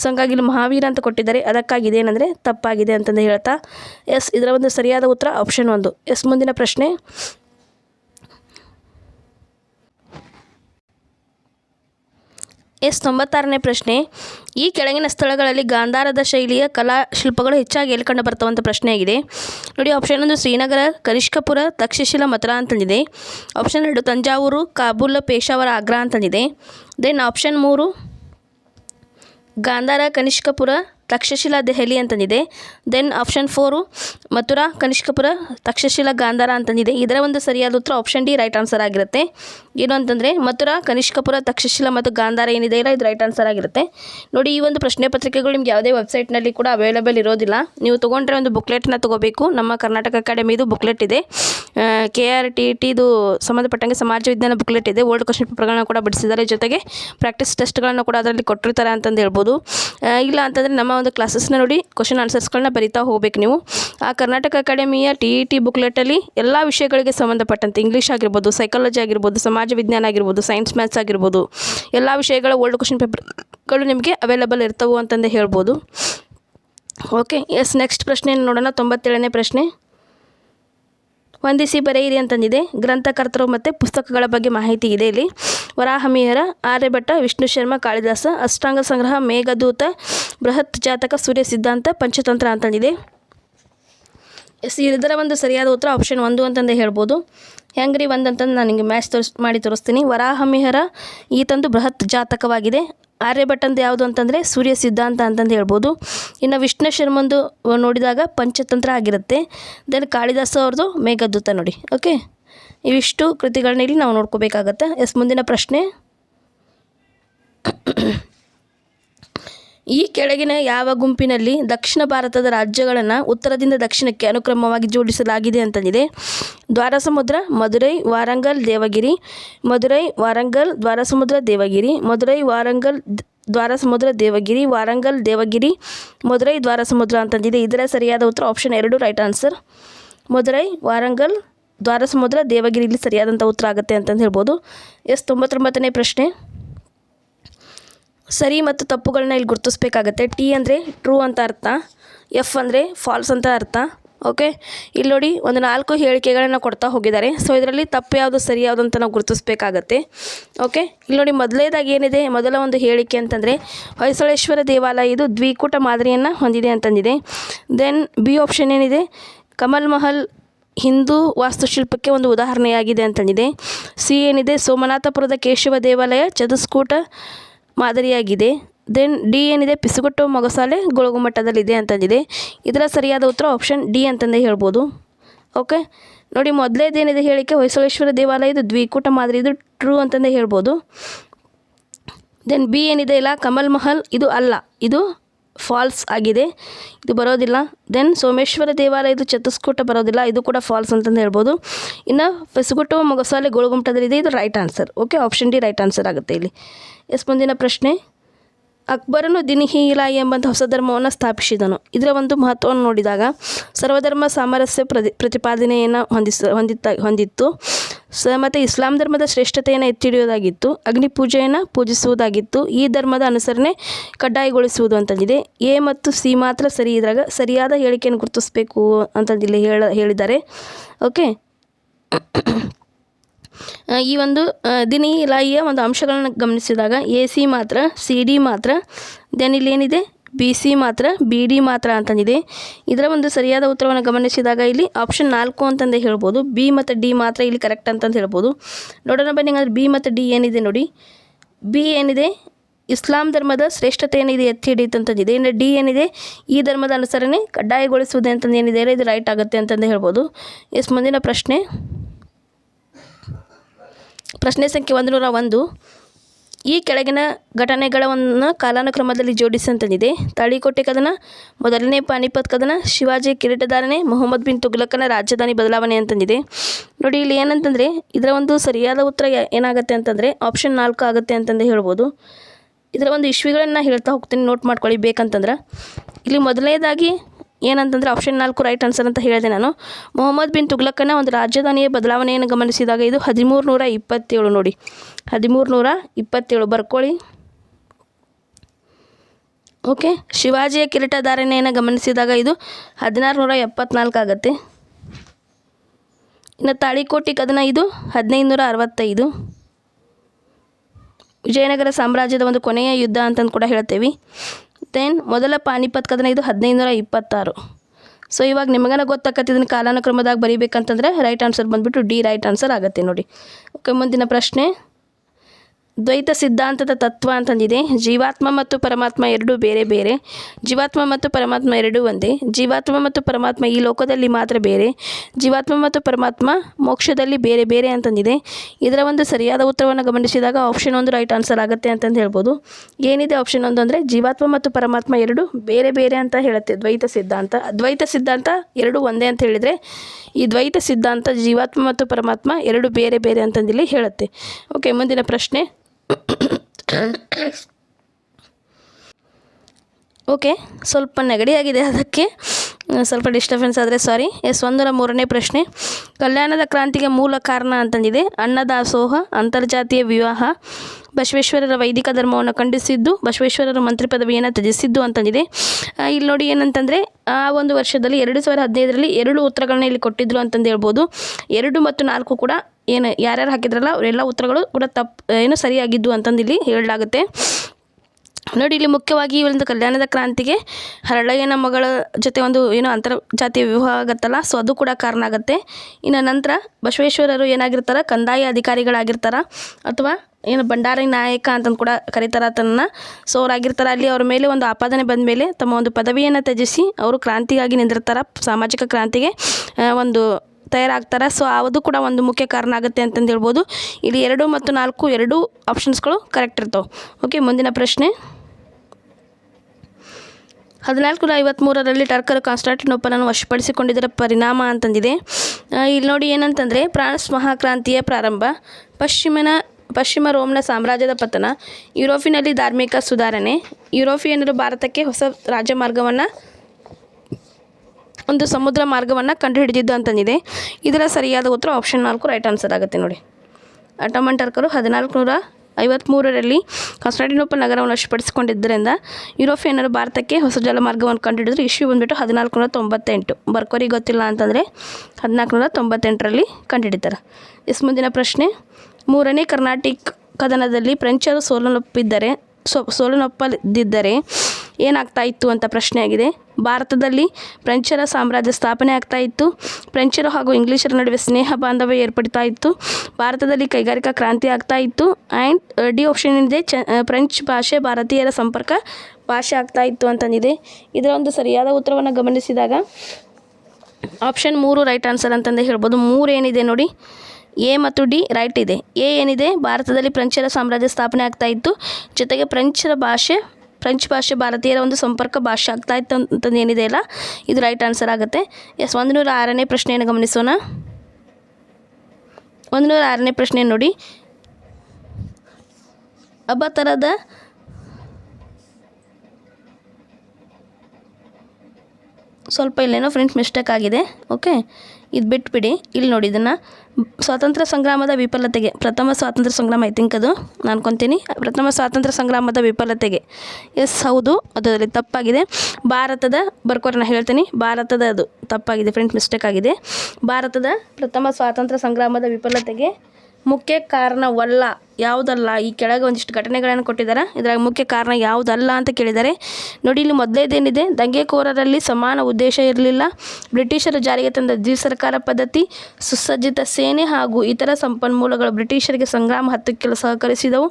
ಸೊ ಹಂಗಾಗಿ ಇಲ್ಲಿ ಮಹಾವೀರ ಅಂತ ಕೊಟ್ಟಿದ್ದಾರೆ. ಅದಕ್ಕಾಗಿ ಇದೇನಂದರೆ ತಪ್ಪಾಗಿದೆ ಅಂತಂದು ಹೇಳ್ತಾ, ಎಸ್, ಇದರ ಒಂದು ಸರಿಯಾದ ಉತ್ತರ ಆಪ್ಷನ್ ಒಂದು. ಎಸ್, ಮುಂದಿನ ಪ್ರಶ್ನೆ. ಎಸ್ ತೊಂಬತ್ತಾರನೇ ಪ್ರಶ್ನೆ, ಈ ಕೆಳಗಿನ ಸ್ಥಳಗಳಲ್ಲಿ ಗಾಂಧಾರದ ಶೈಲಿಯ ಕಲಾ ಶಿಲ್ಪಗಳು ಹೆಚ್ಚಾಗಿ ಎಲ್ಲಿ ಕಂಡು ಪ್ರಶ್ನೆ ಪ್ರಶ್ನೆಯಾಗಿದೆ. ನೋಡಿ ಆಪ್ಷನ್ ಒಂದು ಶ್ರೀನಗರ, ಕನಿಷ್ಕಪುರ, ತಕ್ಷಶಿಲ, ಮಥುರಾ ಅಂತಂದಿದೆ ಆಪ್ಷನ್ ಎರಡು ತಂಜಾವೂರು, ಕಾಬೂಲ್, ಪೇಶಾವರ, ಆಗ್ರಾ ಅಂತಂದಿದೆ ದೆನ್ ಆಪ್ಷನ್ ಮೂರು, Gandhara, Kanishkapura Takshashila Delhi ಅಂತಂದಿದೆ. Then option four Mathura, Kanishkapura, Takshashila, Gandhara ಅಂತಂದಿದೆ. ಇದರ ಒಂದು ಸರಿಯಾದ ಉತ್ತರ ಆಪ್ಷನ್ ಡಿ ರೈಟ್ ಆನ್ಸರ್ ಆಗಿರುತ್ತೆ. ಏನು ಅಂತಂದರೆ, ಮಥುರಾ, ಕನಿಷ್ಕಪುರ, ತಕ್ಷಶಿಲಾ ಮತ್ತು ಗಾಂಧಾರ ಏನಿದೆ ಇಲ್ಲ ಇದು ರೈಟ್ ಆನ್ಸರ್ ಆಗಿರುತ್ತೆ. ನೋಡಿ, ಈ ಒಂದು ಪ್ರಶ್ನೆ ಪತ್ರಿಕೆಗಳು ನಿಮ್ಗೆ ಯಾವುದೇ ವೆಬ್ಸೈಟ್ನಲ್ಲಿ ಕೂಡ ಅವೈಲೇಬಲ್ ಇರೋದಿಲ್ಲ. ನೀವು ತೊಗೊಂಡ್ರೆ ಒಂದು ಬುಕ್ಲೆಟ್ನ ತೊಗೋಬೇಕು. ನಮ್ಮ ಕರ್ನಾಟಕ ಅಕಾಡೆಮಿದು ಬುಕ್ಲೆಟ್ ಇದೆ. ಕೆ ಆರ್ ಟಿ ಟಿದು ಸಂಬಂಧಪಟ್ಟಂಗೆ ಸಮಾಜ ವಿಜ್ಞಾನ ಬುಕ್ಲೆಟ್ ಇದೆ. ಓಲ್ಡ್ ಕ್ವಶನ್ ಪೇಪರ್ಗಳನ್ನ ಕೂಡ ಬಿಡಿಸಿದ್ದಾರೆ. ಜೊತೆಗೆ ಪ್ರಾಕ್ಟೀಸ್ ಟೆಸ್ಟ್ಗಳನ್ನು ಕೂಡ ಅದರಲ್ಲಿ ಕೊಟ್ಟಿರ್ತಾರೆ ಅಂತಂದು ಹೇಳ್ಬೋದು. ಇಲ್ಲ ಅಂತಂದರೆ ನಮ್ಮ ಒಂದು ಕ್ಲಾಸಸ್ನ ನೋಡಿ ಕ್ವಶನ್ ಆನ್ಸರ್ಸ್ಗಳನ್ನ ಬರಿತಾ ಹೋಗ್ಬೇಕು ನೀವು. ಆ ಕರ್ನಾಟಕ ಅಕಾಡೆಮಿಯ ಟಿ ಇ ಟಿ ಬುಕ್ಲೆಟಲ್ಲಿ ಎಲ್ಲ ವಿಷಯಗಳಿಗೆ ಸಂಬಂಧಪಟ್ಟಂತೆ ಇಂಗ್ಲೀಷ್ ಆಗಿರ್ಬೋದು ಸೈಕಾಲಜಿ ಆಗಿರ್ಬೋದು, ಸಮಾಜ ವಿಜ್ಞಾನ ಆಗಿರ್ಬೋದು ಸೈನ್ಸ್ ಮ್ಯಾಥ್ಸ್ ಆಗಿರ್ಬೋದು, ಎಲ್ಲ ವಿಷಯಗಳ ಓಲ್ಡ್ ಕ್ವಶನ್ ಪೇಪರ್ಗಳು ನಿಮಗೆ ಅವೈಲೇಬಲ್ ಇರ್ತವೆ ಅಂತಂದೇ ಹೇಳ್ಬೋದು. ಓಕೆ ಎಸ್ ನೆಕ್ಸ್ಟ್ ಪ್ರಶ್ನೆ ನೋಡೋಣ, ತೊಂಬತ್ತೇಳನೇ ಪ್ರಶ್ನೆ. ವಂದಿಸಿ ಬರೆಯಿರಿ ಅಂತಂದಿದೆ. ಗ್ರಂಥಕರ್ತರು ಮತ್ತು ಪುಸ್ತಕಗಳ ಬಗ್ಗೆ ಮಾಹಿತಿ ಇದೆ ಇಲ್ಲಿ. ವರಾಹಮಿಯರ ಆರ್ಯಭಟ್ಟ ವಿಷ್ಣು ಶರ್ಮ ಕಾಳಿದಾಸ, ಅಷ್ಟಾಂಗ ಸಂಗ್ರಹ, ಮೇಘದೂತ ಬೃಹತ್ ಜಾತಕ ಸೂರ್ಯ ಸಿದ್ಧಾಂತ ಪಂಚತಂತ್ರ ಅಂತಂದಿದೆ. ಎಸ್ ಇದರ ಒಂದು ಸರಿಯಾದ ಉತ್ತರ ಆಪ್ಷನ್ ಒಂದು ಅಂತಂದು ಹೇಳ್ಬೋದು. ಹೆಂಗ್ರಿ ಒಂದು ಅಂತಂದು ನಾನು ನಿಮಗೆ ಮ್ಯಾಚ್ ತೋರಿಸ್, ಮಾಡಿ ತೋರಿಸ್ತೀನಿ. ವರಾಹಮಿಹರ ಈತಂದು ಬೃಹತ್ ಜಾತಕವಾಗಿದೆ. ಆರ್ಯಭಟ್ಟಂದು ಯಾವುದು ಅಂತಂದರೆ ಸೂರ್ಯ ಸಿದ್ಧಾಂತ ಅಂತಂದು ಹೇಳ್ಬೋದು. ಇನ್ನು ವಿಷ್ಣು ಶರ್ಮಂದು ನೋಡಿದಾಗ ಪಂಚತಂತ್ರ ಆಗಿರುತ್ತೆ. ದೆನ್ ಕಾಳಿದಾಸ ಅವ್ರದ್ದು ಮೇಘದೂತ ನೋಡಿ ಓಕೆ ಇವಿಷ್ಟು ಕೃತಿಗಳನ್ನ ಇಲ್ಲಿ ನಾವು ನೋಡ್ಕೋಬೇಕಾಗತ್ತೆ. ಎಸ್, ಮುಂದಿನ ಪ್ರಶ್ನೆ. ಈ ಕೆಳಗಿನ ಯಾವ ಗುಂಪಿನಲ್ಲಿ ದಕ್ಷಿಣ ಭಾರತದ ರಾಜ್ಯಗಳನ್ನು ಉತ್ತರದಿಂದ ದಕ್ಷಿಣಕ್ಕೆ ಅನುಕ್ರಮವಾಗಿ ಜೋಡಿಸಲಾಗಿದೆ ಅಂತಂದಿದೆ. ದ್ವಾರಸಮುದ್ರ, ಮಧುರೈ, ವಾರಂಗಲ್, ದೇವಗಿರಿ, ಮಧುರೈ, ವಾರಂಗಲ್, ದ್ವಾರಸಮುದ್ರ, ದೇವಗಿರಿ, ಮಧುರೈ, ವಾರಂಗಲ್ ದ್ವಾರಸಮುದ್ರ, ದೇವಗಿರಿ, ವಾರಂಗಲ್, ದೇವಗಿರಿ, ಮಧುರೈ, ದ್ವಾರಸಮುದ್ರ ಅಂತಂದಿದೆ. ಇದರ ಸರಿಯಾದ ಉತ್ತರ ಆಪ್ಷನ್ ಎರಡು ರೈಟ್ ಆನ್ಸರ್ ಮಧುರೈ, ವಾರಂಗಲ್, ದ್ವಾರಸಮುದ್ರ, ದೇವಗಿರಿ ಇಲ್ಲಿ ಸರಿಯಾದಂಥ ಉತ್ತರ ಆಗುತ್ತೆ ಅಂತಂದು ಹೇಳ್ಬೋದು. ಎಸ್ ತೊಂಬತ್ತೊಂಬತ್ತನೇ ಪ್ರಶ್ನೆ. ಸರಿ ಮತ್ತು ತಪ್ಪುಗಳನ್ನ ಇಲ್ಲಿ ಗುರುತಿಸ್ಬೇಕಾಗತ್ತೆ. ಟಿ ಅಂದರೆ ಟ್ರೂ ಅಂತ ಅರ್ಥ. ಎಫ್ ಅಂದರೆ ಫಾಲ್ಸ್ ಅಂತ ಅರ್ಥ. ಓಕೆ ಇಲ್ಲಿ ನೋಡಿ ಒಂದು ನಾಲ್ಕು ಹೇಳಿಕೆಗಳನ್ನು ಕೊಡ್ತಾ ಹೋಗಿದ್ದಾರೆ. ಸೊ ಇದರಲ್ಲಿ ತಪ್ಪು ಯಾವುದು, ಸರಿ ಯಾವುದು ಅಂತ ನಾವು ಗುರುತಿಸ್ಬೇಕಾಗತ್ತೆ. ಓಕೆ ಇಲ್ಲಿ ನೋಡಿ ಮೊದಲೇದಾಗಿ ಏನಿದೆ? ಮೊದಲ ಒಂದು ಹೇಳಿಕೆ ಅಂತಂದರೆ, ಹೊಯ್ಸಳೇಶ್ವರ ದೇವಾಲಯ ಇದು ದ್ವಿಕೂಟ ಮಾದರಿಯನ್ನು ಹೊಂದಿದೆ ಅಂತಂದಿದೆ. ದೆನ್ ಬಿ ಆಪ್ಷನ್ ಏನಿದೆ? ಕಮಲ್ ಮಹಲ್ ಹಿಂದೂ ವಾಸ್ತುಶಿಲ್ಪಕ್ಕೆ ಒಂದು ಉದಾಹರಣೆಯಾಗಿದೆ ಅಂತಂದಿದೆ. ಸಿ ಏನಿದೆ? ಸೋಮನಾಥಪುರದ ಕೇಶವ ದೇವಾಲಯ ಚತುಸ್ಕೂಟ ಮಾದರಿಯಾಗಿದೆ. ದೆನ್ ಡಿ ಏನಿದೆ? ಪಿಸುಗುಟ್ಟು ಮೊಗಸಾಲೆ ಗೊಳಗುಮಟ್ಟದಲ್ಲಿದೆ ಅಂತಂದಿದೆ. ಇದರ ಸರಿಯಾದ ಉತ್ತರ ಆಪ್ಷನ್ ಡಿ ಅಂತಂದೇ ಹೇಳ್ಬೋದು. ಓಕೆ? ನೋಡಿ, ಮೊದಲೇದೇನಿದೆ ಹೇಳಿಕೆ? ಹೊಯ್ಸಳೇಶ್ವರ ದೇವಾಲಯ, ಇದು ದ್ವಿಕೂಟ ಮಾದರಿ, ಇದು ಟ್ರೂ ಅಂತಂದೇ ಹೇಳ್ಬೋದು. ದೆನ್ ಬಿ ಏನಿದೆ ಇಲ್ಲ? ಕಮಲ್ ಮಹಲ್, ಇದು ಅಲ್ಲ. ಇದು ಫಾಲ್ಸ್ ಆಗಿದೆ. ಇದು ಬರೋದಿಲ್ಲ. ದೆನ್ ಸೋಮೇಶ್ವರ ದೇವಾಲಯ, ಇದು ಚತುಸ್ಕೂಟ ಬರೋದಿಲ್ಲ. ಇದು ಕೂಡ ಫಾಲ್ಸ್ ಅಂತಂದು ಹೇಳ್ಬೋದು. ಇನ್ನು ಪೆಸುಗುಟ್ಟು ಮೊಗಸಾಲೆ ಗೋಳುಗುಮಟದಲ್ಲಿದೆ ಇದು right answer. Okay? Option D right answer ಆಗುತ್ತೆ ಇಲ್ಲಿ. ಎಸ್ ಮುಂದಿನ ಪ್ರಶ್ನೆ, ಅಕ್ಬರನು ದಿನಿಹಿಲಾಯಿ ಎಂಬಂಥ ಹೊಸ ಧರ್ಮವನ್ನು ಸ್ಥಾಪಿಸಿದನು. ಇದರ ಒಂದು ಮಹತ್ವವನ್ನು ನೋಡಿದಾಗ, ಸರ್ವಧರ್ಮ ಸಾಮರಸ್ಯ ಪ್ರತಿ, ಪ್ರತಿಪಾದನೆಯನ್ನು ಹೊಂದಿಸ, ಹೊಂದಿತ್ತ, ಹೊಂದಿತ್ತು. ಸ, ಮತ್ತು ಇಸ್ಲಾಂ ಧರ್ಮದ ಶ್ರೇಷ್ಠತೆಯನ್ನು ಎತ್ತಿ ಹಿಡಿಯೋದಾಗಿತ್ತು ಅಗ್ನಿ ಪೂಜೆಯನ್ನು ಪೂಜಿಸುವುದಾಗಿತ್ತು. ಈ ಧರ್ಮದ ಅನುಸರಣೆ ಕಡ್ಡಾಯಗೊಳಿಸುವುದು ಅಂತಂದಿದೆ. ಎ ಮತ್ತು ಸಿ ಮಾತ್ರ ಸರಿ ಇದ್ರಾಗ ಸರಿಯಾದ ಹೇಳಿಕೆಯನ್ನು ಗುರುತಿಸಬೇಕು ಅಂತಂದಿಲ್ಲಿ ಹೇಳ, ಹೇಳಿದ್ದಾರೆ. ಓಕೆ. ಈ ಒಂದು ದಿನಿ ಇಲಾಯಿಯ ಒಂದು ಅಂಶಗಳನ್ನು ಗಮನಿಸಿದಾಗ ಎ ಸಿ ಮಾತ್ರ, ಸಿ ಡಿ ಮಾತ್ರ, ದೆನ್ ಇಲ್ಲಿ ಏನಿದೆ ಬಿ ಸಿ ಮಾತ್ರ, ಬಿ ಡಿ ಮಾತ್ರ ಅಂತಂದಿದೆ. ಇದರ ಒಂದು ಸರಿಯಾದ ಉತ್ತರವನ್ನು ಗಮನಿಸಿದಾಗ ಇಲ್ಲಿ ಆಪ್ಷನ್ ನಾಲ್ಕು ಅಂತಂದು ಹೇಳ್ಬೋದು. ಬಿ ಮತ್ತು ಡಿ ಮಾತ್ರ ಇಲ್ಲಿ ಕರೆಕ್ಟ್ ಅಂತಂದು ಹೇಳ್ಬೋದು. ನೋಡೋಣ ಬನ್ನಿ, ಹಂಗಾದ್ರೆ ಬಿ ಮತ್ತು ಡಿ ಏನಿದೆ ನೋಡಿ. ಬಿ ಏನಿದೆ? ಇಸ್ಲಾಂ ಧರ್ಮದ ಶ್ರೇಷ್ಠತೆ ಏನಿದೆ, ಎತ್ತಿ ಹಿಡಿಯುತ್ತಂತಂದಿದೆ ಇನ್ನು ಡಿ ಏನಿದೆ? ಈ ಧರ್ಮದ ಅನುಸರಣೆ ಕಡ್ಡಾಯಗೊಳಿಸುವುದೇ ಅಂತಂದು ಏನಿದೆ ಇದು ರೈಟ್ ಆಗುತ್ತೆ ಅಂತಂದು ಹೇಳ್ಬೋದು. ಎಸ್, ಮುಂದಿನ ಪ್ರಶ್ನೆ. ಪ್ರಶ್ನೆ ಸಂಖ್ಯೆ ಒಂದು ನೂರ ಒಂದು. ಈ ಕೆಳಗಿನ ಘಟನೆಗಳನ್ನು ಕಾಲಾನುಕ್ರಮದಲ್ಲಿ ಜೋಡಿಸಿ ಅಂತಂದಿದೆ. ತಾಳಿಕೋಟೆ ಕದನ, ಮೊದಲನೇ ಪಾನಿಪತ್ ಕದನ, ಶಿವಾಜಿ ಕಿರೀಟಧಾರಣೆ, ಮೊಹಮ್ಮದ್ ಬಿನ್ ತುಗ್ಲಕ್ಕನ ರಾಜಧಾನಿ ಬದಲಾವಣೆ ಅಂತಂದಿದೆ. ನೋಡಿ, ಇಲ್ಲಿ ಏನಂತಂದರೆ, ಇದರ ಒಂದು ಸರಿಯಾದ ಉತ್ತರ ಏನಾಗುತ್ತೆ ಅಂತಂದರೆ ಆಪ್ಷನ್ ನಾಲ್ಕು ಆಗುತ್ತೆ ಅಂತಂದು ಹೇಳ್ಬೋದು. ಇದರ ಒಂದು ಇಶ್ವಿಗಳನ್ನು ಹೇಳ್ತಾ ಹೋಗ್ತೀನಿ ನೋಟ್ ಮಾಡ್ಕೊಳ್ಳಿ ಬೇಕಂತಂದ್ರೆ. ಇಲ್ಲಿ ಮೊದಲನೇದಾಗಿ ಏನಂತಂದರೆ ಆಪ್ಷನ್ ನಾಲ್ಕು ರೈಟ್ ಆನ್ಸರ್ ಅಂತ ಹೇಳಿದೆ ನಾನು. ಮೊಹಮ್ಮದ್ ಬಿನ್ ತುಗ್ಲಕ್ಕನ ಒಂದು ರಾಜಧಾನಿಯ ಬದಲಾವಣೆಯನ್ನು ಗಮನಿಸಿದಾಗ ಇದು ಹದಿಮೂರು ನೂರ ಇಪ್ಪತ್ತೇಳು ನೋಡಿ. ಹದಿಮೂರು ನೂರ ಇಪ್ಪತ್ತೇಳು, ಬರ್ಕೊಳ್ಳಿ. ಓಕೆ ಶಿವಾಜಿಯ ಕಿರೀಟಧಾರಣೆಯನ್ನು ಗಮನಿಸಿದಾಗ ಇದು ಹದಿನಾರು ನೂರ ಎಪ್ಪತ್ನಾಲ್ಕು ಆಗುತ್ತೆ. ಇನ್ನು ತಾಳಿಕೋಟಿ ಕದನ ಇದು ಹದಿನೈದು ನೂರ ಅರವತ್ತೈದು. ವಿಜಯನಗರ ಸಾಮ್ರಾಜ್ಯದ ಒಂದು ಕೊನೆಯ ಯುದ್ಧ ಅಂತಂದು ಕೂಡ ಹೇಳ್ತೇವೆ. ದೆನ್ ಮೊದಲ ಪಾನಿಪತ್ ಕದನ ಇದು ಹದಿನೈದುನೂರ ಇಪ್ಪತ್ತಾರು ಸೊ ಇವಾಗ ನಿಮಗನ ಗೊತ್ತಾಕತ್ತೆ ಇದನ್ನು ಕಾಲಾನುಕ್ರಮದಾಗ ಬರೀಬೇಕಂತಂದ್ರೆ ರೈಟ್ ಆನ್ಸರ್ ಬಂದುಬಿಟ್ಟು ಡಿ ರೈಟ್ ಆನ್ಸರ್ ಆಗುತ್ತೆ ನೋಡಿ. ಓಕೆ ಮುಂದಿನ ಪ್ರಶ್ನೆ. ದ್ವೈತ ಸಿದ್ಧಾಂತದ ತತ್ವ ಅಂತಂದಿದೆ. ಜೀವಾತ್ಮ ಮತ್ತು ಪರಮಾತ್ಮ ಎರಡೂ ಬೇರೆ ಬೇರೆ. ಜೀವಾತ್ಮ ಮತ್ತು ಪರಮಾತ್ಮ ಎರಡೂ ಒಂದೇ. ಜೀವಾತ್ಮ ಮತ್ತು ಪರಮಾತ್ಮ ಈ ಲೋಕದಲ್ಲಿ ಮಾತ್ರ ಬೇರೆ. ಜೀವಾತ್ಮ ಮತ್ತು ಪರಮಾತ್ಮ ಮೋಕ್ಷದಲ್ಲಿ ಬೇರೆ ಬೇರೆ ಅಂತಂದಿದೆ. ಇದರ ಒಂದು ಸರಿಯಾದ ಉತ್ತರವನ್ನು ಗಮನಿಸಿದಾಗ ಆಪ್ಷನ್ ಒಂದು ರೈಟ್ ಆನ್ಸರ್ ಆಗುತ್ತೆ ಅಂತಂದು ಹೇಳ್ಬೋದು. ಏನಿದೆ ಆಪ್ಷನ್ ಒಂದು ಅಂದರೆ ಜೀವಾತ್ಮ ಮತ್ತು ಪರಮಾತ್ಮ ಎರಡು ಬೇರೆ ಬೇರೆ ಅಂತ ಹೇಳುತ್ತೆ. ದ್ವೈತ ಸಿದ್ಧಾಂತ. ದ್ವೈತ ಸಿದ್ಧಾಂತ ಎರಡು ಒಂದೇ ಅಂತ ಹೇಳಿದರೆ ಈ ದ್ವೈತ ಸಿದ್ಧಾಂತ ಜೀವಾತ್ಮ ಮತ್ತು ಪರಮಾತ್ಮ ಎರಡು ಬೇರೆ ಬೇರೆ ಅಂತಂದಿಲ್ಲಿ ಹೇಳುತ್ತೆ. ಓಕೆ ಮುಂದಿನ ಪ್ರಶ್ನೆ. ಓಕೆ ಸ್ವಲ್ಪ ನೆಗಡಿಯಾಗಿದೆ ಅದಕ್ಕೆ. ಸ್ವಲ್ಪ ಡಿಸ್ಟರ್ಬೆನ್ಸ್ ಆದರೆ ಸಾರಿ ಎಸ್, ಒಂದರ ಮೂರನೇ ಪ್ರಶ್ನೆ. ಕಲ್ಯಾಣದ ಕ್ರಾಂತಿಗೆ ಮೂಲ ಕಾರಣ ಅಂತಂದಿದೆ. ಅನ್ನದಾಸೋಹ, ಅಂತರ್ಜಾತೀಯ ವಿವಾಹ, ಬಸವೇಶ್ವರರ ವೈದಿಕ ಧರ್ಮವನ್ನು ಖಂಡಿಸಿದ್ದು, ಬಸವೇಶ್ವರರ ಮಂತ್ರಿ ಪದವಿಯನ್ನು ತ್ಯಜಿಸಿದ್ದು ಅಂತಂದಿದೆ. ಇಲ್ಲಿ ನೋಡಿ ಏನಂತಂದರೆ, ಆ ಒಂದು ವರ್ಷದಲ್ಲಿ ಎರಡು ಸಾವಿರದ ಹದಿನೈದರಲ್ಲಿ ಎರಡು ಉತ್ತರಗಳನ್ನ ಇಲ್ಲಿ ಕೊಟ್ಟಿದ್ದರು ಅಂತಂದು ಹೇಳ್ಬೋದು. ಎರಡು ಮತ್ತು ನಾಲ್ಕು ಕೂಡ ಏನು ಯಾರ್ಯಾರು ಹಾಕಿದ್ರಲ್ಲ ಅವರೆಲ್ಲ ಉತ್ತರಗಳು ಕೂಡ ತಪ್ಪು ಏನು ಸರಿಯಾಗಿದ್ದು ಅಂತಂದು ಇಲ್ಲಿ ಹೇಳಲಾಗುತ್ತೆ. ನೋಡಿ, ಇಲ್ಲಿ ಮುಖ್ಯವಾಗಿ ಈ ಒಂದು ಕಲ್ಯಾಣದ ಕ್ರಾಂತಿಗೆ ಹರಳಯ್ಯನ ಮಗಳ ಜೊತೆ ಒಂದು ಏನೋ ಜಾತಿಯ ವಿವಾಹ ಆಗತ್ತಲ್ಲ, ಸೊ ಅದು ಕೂಡ ಕಾರಣ ಆಗುತ್ತೆ. ಇನ್ನು ನಂತರ ಬಸವೇಶ್ವರರು ಏನಾಗಿರ್ತಾರೆ, ಕಂದಾಯ ಅಧಿಕಾರಿಗಳಾಗಿರ್ತಾರೆ, ಅಥವಾ ಏನು ಭಂಡಾರಿ ನಾಯಕ ಅಂತಂದು ಕೂಡ ಕರೀತಾರ ಆತನನ್ನು. ಸೊ ಅವರಾಗಿರ್ತಾರೆ, ಅಲ್ಲಿ ಅವ್ರ ಮೇಲೆ ಒಂದು ಆಪಾದನೆ ಬಂದ ಮೇಲೆ ತಮ್ಮ ಒಂದು ಪದವಿಯನ್ನು ತ್ಯಜಿಸಿ, ಅವರು ಕ್ರಾಂತಿಗಾಗಿ ನಿಂದಿರ್ತಾರೆ, ಸಾಮಾಜಿಕ ಕ್ರಾಂತಿಗೆ ಒಂದು ತಯಾರಾಗ್ತಾರೆ. ಸೊ ಅದು ಕೂಡ ಒಂದು ಮುಖ್ಯ ಕಾರಣ ಆಗುತ್ತೆ ಅಂತಂದು ಹೇಳ್ಬೋದು. ಇಲ್ಲಿ ಎರಡು ಮತ್ತು ನಾಲ್ಕು ಎರಡೂ ಆಪ್ಷನ್ಸ್ಗಳು ಕರೆಕ್ಟ್ ಇರ್ತವೆ. ಓಕೆ ಮುಂದಿನ ಪ್ರಶ್ನೆ. ಹದಿನಾಲ್ಕು ನೂರ ಐವತ್ತ್ಮೂರರಲ್ಲಿ ಟರ್ಕರು ಒಪ್ಪನನ್ನು ವಶಪಡಿಸಿಕೊಂಡಿದ್ದರ ಪರಿಣಾಮ ಅಂತಂದಿದೆ. ಇಲ್ಲಿ ನೋಡಿ ಏನಂತಂದರೆ, ಫ್ರಾನ್ಸ್ ಮಹಾಕ್ರಾಂತಿಯ ಪ್ರಾರಂಭ, ಪಶ್ಚಿಮನ, ಪಶ್ಚಿಮ ರೋಮ್ನ ಸಾಮ್ರಾಜ್ಯದ ಪತನ, ಯುರೋಪಿನಲ್ಲಿ ಧಾರ್ಮಿಕ ಸುಧಾರಣೆ, ಯುರೋಪಿಯನ್ನರು ಭಾರತಕ್ಕೆ ಹೊಸ ರಾಜಮಾರ್ಗವನ್ನು ಒಂದು ಸಮುದ್ರ ಮಾರ್ಗವನ್ನು ಕಂಡುಹಿಡಿದಿದ್ದು ಅಂತಂದಿದೆ. ಇದರ ಸರಿಯಾದ ಉತ್ತರ ಆಪ್ಷನ್ ನಾಲ್ಕು ರೈಟ್ ಆನ್ಸರ್ ಆಗುತ್ತೆ ನೋಡಿ. ಅಟಮನ್ ಟರ್ಕರು ಹದಿನಾಲ್ಕು ನೂರ ಐವತ್ತ್ಮೂರರಲ್ಲಿ ಕಾನ್ಸ್ಟಾಂಟಿನೋಪಲ್ ನಗರವನ್ನು ವಶಪಡಿಸಿಕೊಂಡಿದ್ದರಿಂದ ಯುರೋಪಿಯನ್ನರು ಭಾರತಕ್ಕೆ ಹೊಸ ಜಲಮಾರ್ಗವನ್ನು ಕಂಡುಹಿಡಿದ್ರು. ಇಶ್ಯೂ ಬಂದುಬಿಟ್ಟು ಹದಿನಾಲ್ಕು ನೂರ ತೊಂಬತ್ತೆಂಟು ಬರ್ಕೋರಿ ಗೊತ್ತಿಲ್ಲ ಅಂತಂದರೆ ಹದಿನಾಲ್ಕು ನೂರ ತೊಂಬತ್ತೆಂಟರಲ್ಲಿ ಕಂಡುಹಿಡಿತಾರೆ. ಇಸ್ ಮುಂದಿನ ಪ್ರಶ್ನೆ. ಮೂರನೇ ಕರ್ನಾಟಕ ಕದನದಲ್ಲಿ ಫ್ರೆಂಚರು ಸೋಲನೊಪ್ಪಿದ್ದರೆ ಸೋ ಏನಾಗ್ತಾ ಇತ್ತು ಅಂತ ಪ್ರಶ್ನೆ ಆಗಿದೆ. ಭಾರತದಲ್ಲಿ ಫ್ರೆಂಚರ ಸಾಮ್ರಾಜ್ಯ ಸ್ಥಾಪನೆ ಆಗ್ತಾ ಇತ್ತು. ಫ್ರೆಂಚರು ಹಾಗೂ ಇಂಗ್ಲೀಷರ ನಡುವೆ ಸ್ನೇಹ ಬಾಂಧವ್ಯ ಏರ್ಪಡ್ತಾ ಇತ್ತು. ಭಾರತದಲ್ಲಿ ಕೈಗಾರಿಕಾ ಕ್ರಾಂತಿ ಆಗ್ತಾ ಇತ್ತು. ಆ್ಯಂಡ್ ಡಿ ಆಪ್ಷನ್ ಇದೆ ಚ ಫ್ರೆಂಚ್ ಭಾಷೆ ಭಾರತೀಯರ ಸಂಪರ್ಕ ಭಾಷೆ ಆಗ್ತಾ ಇತ್ತು ಅಂತಂದಿದೆ. ಇದರ ಒಂದು ಸರಿಯಾದ ಉತ್ತರವನ್ನು ಗಮನಿಸಿದಾಗ ಆಪ್ಷನ್ ಮೂರು ರೈಟ್ ಆನ್ಸರ್ ಅಂತಂದೇ ಹೇಳ್ಬೋದು. ಮೂರು ಏನಿದೆ ನೋಡಿ. ಎ ಮತ್ತು ಡಿ ರೈಟ್ ಇದೆ. ಎ ಏನಿದೆ? ಭಾರತದಲ್ಲಿ ಫ್ರೆಂಚರ ಸಾಮ್ರಾಜ್ಯ ಸ್ಥಾಪನೆ ಆಗ್ತಾ ಇತ್ತು. ಜೊತೆಗೆ ಫ್ರೆಂಚರ ಭಾಷೆ ಫ್ರೆಂಚ್ ಭಾಷೆ, ಭಾರತೀಯರ ಒಂದು ಸಂಪರ್ಕ ಭಾಷೆ ಆಗ್ತಾ ಇತ್ತು ಅಂತಂದು ಏನಿದೆ ಅಲ್ಲ ಇದು ರೈಟ್ ಆನ್ಸರ್ ಆಗುತ್ತೆ. ಎಸ್ ಒಂದು ನೂರ ಆರನೇ ಪ್ರಶ್ನೆಯನ್ನು ಗಮನಿಸೋಣ. ಒಂದು ನೂರ ಆರನೇ ಪ್ರಶ್ನೆ ನೋಡಿ. ಅಬತರದ ಸ್ವಲ್ಪ ಇಲ್ಲೇನೋ ಫ್ರೆಂಡ್ಸ್ ಮಿಸ್ಟೇಕ್ ಆಗಿದೆ ಓಕೆ ಇದು ಬಿಟ್ಬಿಡಿ. ಇಲ್ಲಿ ನೋಡಿ ಇದನ್ನು. ಸ್ವಾತಂತ್ರ್ಯ ಸಂಗ್ರಾಮದ ವಿಫಲತೆಗೆ, ಪ್ರಥಮ ಸ್ವಾತಂತ್ರ್ಯ ಸಂಗ್ರಾಮ ಐ ತಿಂಕ್ ಅದು. ನಾನು ಅನ್ಕೊತೀನಿ. ಪ್ರಥಮ ಸ್ವಾತಂತ್ರ್ಯ ಸಂಗ್ರಾಮದ ವಿಫಲತೆಗೆ. ಎಸ್ ಹೌದು ಅದರಲ್ಲಿ ತಪ್ಪಾಗಿದೆ. ಭಾರತದ ಬರ್ಕೋರಿ ನಾನು ಹೇಳ್ತೀನಿ. ಭಾರತದ ಅದು ತಪ್ಪಾಗಿದೆ ಫ್ರೆಂಡ್ಸ್ ಮಿಸ್ಟೇಕ್ ಆಗಿದೆ. ಭಾರತದ ಪ್ರಥಮ ಸ್ವಾತಂತ್ರ್ಯ ಸಂಗ್ರಾಮದ ವಿಫಲತೆಗೆ ಮುಖ್ಯ ಕಾರಣವಲ್ಲ ಯಾವುದಲ್ಲ? ಈ ಕೆಳಗೆ ಒಂದಿಷ್ಟು ಘಟನೆಗಳನ್ನು ಕೊಟ್ಟಿದ್ದಾರೆ. ಇದರಾಗ ಮುಖ್ಯ ಕಾರಣ ಯಾವುದಲ್ಲ ಅಂತ ಕೇಳಿದ್ದಾರೆ ನೋಡಿ ಇಲ್ಲಿ ಮೊದಲೇದೇನಿದೆ ದಂಗೆಕೋರರಲ್ಲಿ ಸಮಾನ ಉದ್ದೇಶ ಇರಲಿಲ್ಲ. ಬ್ರಿಟಿಷರು ಜಾರಿಗೆ ತಂದ ದ್ವಿಸರ್ಕಾರ ಪದ್ಧತಿ, ಸುಸಜ್ಜಿತ ಸೇನೆ ಹಾಗೂ ಇತರ ಸಂಪನ್ಮೂಲಗಳು ಬ್ರಿಟಿಷರಿಗೆ ಸಂಗ್ರಾಮ ಹತ್ತಕ್ಕೆಲ್ಲ ಸಹಕರಿಸಿದವು.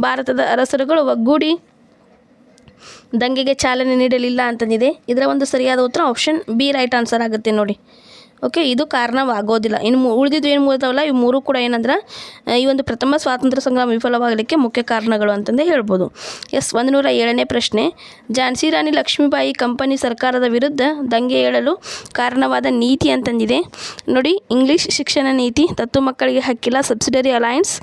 ಭಾರತದ ಅರಸರುಗಳು ಒಗ್ಗೂಡಿ ದಂಗೆಗೆ ಚಾಲನೆ ನೀಡಲಿಲ್ಲ ಅಂತಂದಿದೆ. ಇದರ ಒಂದು ಸರಿಯಾದ ಉತ್ತರ ಆಪ್ಷನ್ ಬಿ, ರೈಟ್ ಆನ್ಸರ್ ಆಗುತ್ತೆ ನೋಡಿ. ಓಕೆ ಇದು ಕಾರಣವಾಗೋದಿಲ್ಲ. ಇನ್ನು ಉಳಿದಿದ್ದು ಏನು ಮೂರ್ತಾವಲ್ಲ ಇವು ಮೂರು ಕೂಡ ಏನಂದ್ರೆ ಈ ಒಂದು ಪ್ರಥಮ ಸ್ವಾತಂತ್ರ್ಯ ಸಂಗ್ರಾಮ ವಿಫಲವಾಗಲಿಕ್ಕೆ ಮುಖ್ಯ ಕಾರಣಗಳು ಅಂತಂದೇ ಹೇಳ್ಬೋದು. ಎಸ್ ಒಂದು ನೂರ ಏಳನೇ ಪ್ರಶ್ನೆ. ಝಾನ್ಸಿ ರಾಣಿ ಲಕ್ಷ್ಮೀಬಾಯಿ ಕಂಪನಿ ಸರ್ಕಾರದ ವಿರುದ್ಧ ದಂಗೆ ಏಳಲು ಕಾರಣವಾದ ನೀತಿ ಅಂತಂದಿದೆ. ನೋಡಿ, ಇಂಗ್ಲೀಷ್ ಶಿಕ್ಷಣ ನೀತಿ ತತ್ತು ಮಕ್ಕಳಿಗೆ ಹಕ್ಕಿಲ್ಲ, ಸಬ್ಸಿಡರಿ ಅಲಯನ್ಸ್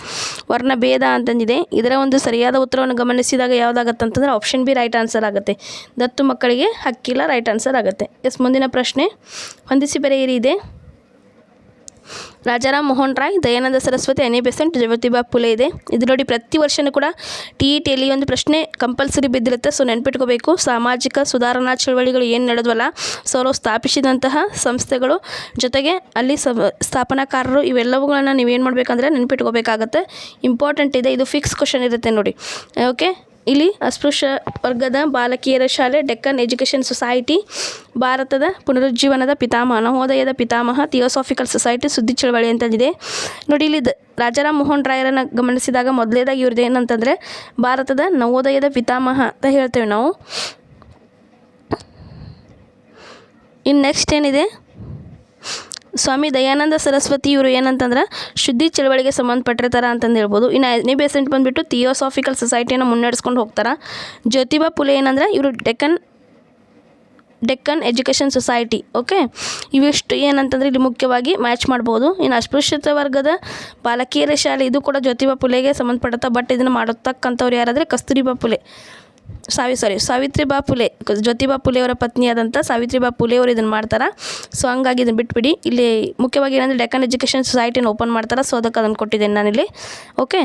ವರ್ಣಭೇದ ಅಂತಂದಿದೆ. ಇದರ ಒಂದು ಸರಿಯಾದ ಉತ್ತರವನ್ನು ಗಮನಿಸಿದಾಗ ಯಾವುದಾಗತ್ತೆ ಅಂತಂದರೆ ಆಪ್ಷನ್ ಬಿ ರೈಟ್ ಆನ್ಸರ್ ಆಗುತ್ತೆ. ದತ್ತು ಮಕ್ಕಳಿಗೆ ಹಕ್ಕಿಲ್ಲ, ರೈಟ್ ಆನ್ಸರ್ ಆಗುತ್ತೆ. ಎಸ್ ಮುಂದಿನ ಪ್ರಶ್ನೆ. ಹೊಂದಿಸಿ ಬರೆಯಿರಿ, ಇದೆ ರಾಜಾರಾಮ್ ಮೋಹನ್ ರಾಯ್ ದಯಾನಂದ ಸರಸ್ವತಿ ಅನಿ ಬೆಸೆಂಟ್ ಜ್ಯೋತಿಬಾ ಪುಲೆ ಇದೆ. ಇದು ನೋಡಿ ಪ್ರತಿ ವರ್ಷವೂ ಕೂಡ ಟಿ ಇ ಟಿಯಲ್ಲಿ ಒಂದು ಪ್ರಶ್ನೆ ಕಂಪಲ್ಸರಿ ಬಿದ್ದಿರುತ್ತೆ. ಸೊ ನೆನ್ಪಿಟ್ಕೋಬೇಕು. ಸಾಮಾಜಿಕ ಸುಧಾರಣಾ ಚಳವಳಿಗಳು ಏನು ನಡೆದ್ವಲ್ಲ ಸೊ ಅವರು ಸ್ಥಾಪಿಸಿದಂತಹ ಸಂಸ್ಥೆಗಳು ಜೊತೆಗೆ ಅಲ್ಲಿ ಸ್ಥಾಪನಾಕಾರರು ಇವೆಲ್ಲವುಗಳನ್ನ ನೀವೇನು ಮಾಡಬೇಕಂದ್ರೆ ನೆನ್ಪಿಟ್ಕೋಬೇಕಾಗತ್ತೆ. ಇಂಪಾರ್ಟೆಂಟ್ ಇದೆ. ಇದು ಫಿಕ್ಸ್ ಕ್ವಶನ್ ಇರುತ್ತೆ ನೋಡಿ. ಓಕೆ ಇಲ್ಲಿ ಅಸ್ಪೃಶ್ಯ ವರ್ಗದ ಬಾಲಕಿಯರ ಶಾಲೆ, ಡೆಕ್ಕನ್ ಎಜುಕೇಷನ್ ಸೊಸೈಟಿ, ಭಾರತದ ಪುನರುಜ್ಜೀವನದ ಪಿತಾಮಹ, ನವೋದಯದ ಪಿತಾಮಹ, ಥಿಯೋಸಾಫಿಕಲ್ ಸೊಸೈಟಿ ಸುದ್ದಿ ಚಳವಳಿ ಅಂತಂದಿದೆ ನೋಡಿ ಇಲ್ಲಿ ದ ರಾಜಾರಾಮ್ ಮೋಹನ್ ರಾಯರನ್ನು ಗಮನಿಸಿದಾಗ ಮೊದಲೇದಾಗಿ ಇವ್ರದ್ದು ಏನಂತಂದರೆ, ಭಾರತದ ನವೋದಯದ ಪಿತಾಮಹ ಅಂತ ಹೇಳ್ತೇವೆ ನಾವು. ಇನ್ನು ನೆಕ್ಸ್ಟ್ ಏನಿದೆ? ಸ್ವಾಮಿ ದಯಾನಂದ ಸರಸ್ವತಿ ಇವರು ಏನಂತಂದ್ರೆ, ಶುದ್ಧಿ ಚಳವಳಿಗೆ ಸಂಬಂಧಪಟ್ಟಿರ್ತಾರ ಅಂತಂದು ಹೇಳ್ಬೋದು. ಇನ್ನು ಐದನೇ ಬೇಸೆಂಟ್ ಬಂದುಬಿಟ್ಟು ಥಿಯೋಸಾಫಿಕಲ್ ಸೊಸೈಟಿಯನ್ನು ಮುನ್ನಡೆಸ್ಕೊಂಡು ಹೋಗ್ತಾರೆ. ಜ್ಯೋತಿಬಾ ಪುಲೆ ಏನಂದ್ರೆ, ಇವರು Deccan Deccan education society okay ಇವಿಷ್ಟು ಏನಂತಂದ್ರೆ ಇಲ್ಲಿ ಮುಖ್ಯವಾಗಿ ಮ್ಯಾಚ್ ಮಾಡ್ಬೋದು. ಇನ್ನು ಅಸ್ಪೃಶ್ಯತ ವರ್ಗದ ಬಾಲಕಿಯರ ಶಾಲೆ, ಇದು ಕೂಡ ಜ್ಯೋತಿಬಾ ಪುಲೆಗೆ ಸಂಬಂಧಪಡುತ್ತೆ ಬಟ್ ಇದನ್ನು ಮಾಡತಕ್ಕಂಥವ್ರು ಯಾರಾದರೆ ಕಸ್ತೂರಿಬಾ ಫುಲೆ ಸಾವಿ ಸಾರಿ ಸಾವಿತ್ರಿಬಾ ಪುಲೆ, ಜ್ಯೋತಿಬಾ ಪುಲೆಯವರ ಪತ್ನಿಯಾದಂಥ ಸಾವಿತ್ರಿಬಾ ಪುಲೆಯವರು ಇದನ್ನು ಮಾಡ್ತಾರೆ. ಸೊ ಹಂಗಾಗಿ ಇದನ್ನು ಬಿಟ್ಬಿಡಿ. ಇಲ್ಲಿ ಮುಖ್ಯವಾಗಿ ಏನಂದರೆ ಡೆಕನ್ ಎಜುಕೇಷನ್ ಸೊಸೈಟಿನ ಓಪನ್ ಮಾಡ್ತಾರೆ. ಸೊ ಅದಕ್ಕೆ ಅದನ್ನು ಕೊಟ್ಟಿದ್ದೇನೆ ನಾನಿಲ್ಲಿ. ಓಕೆ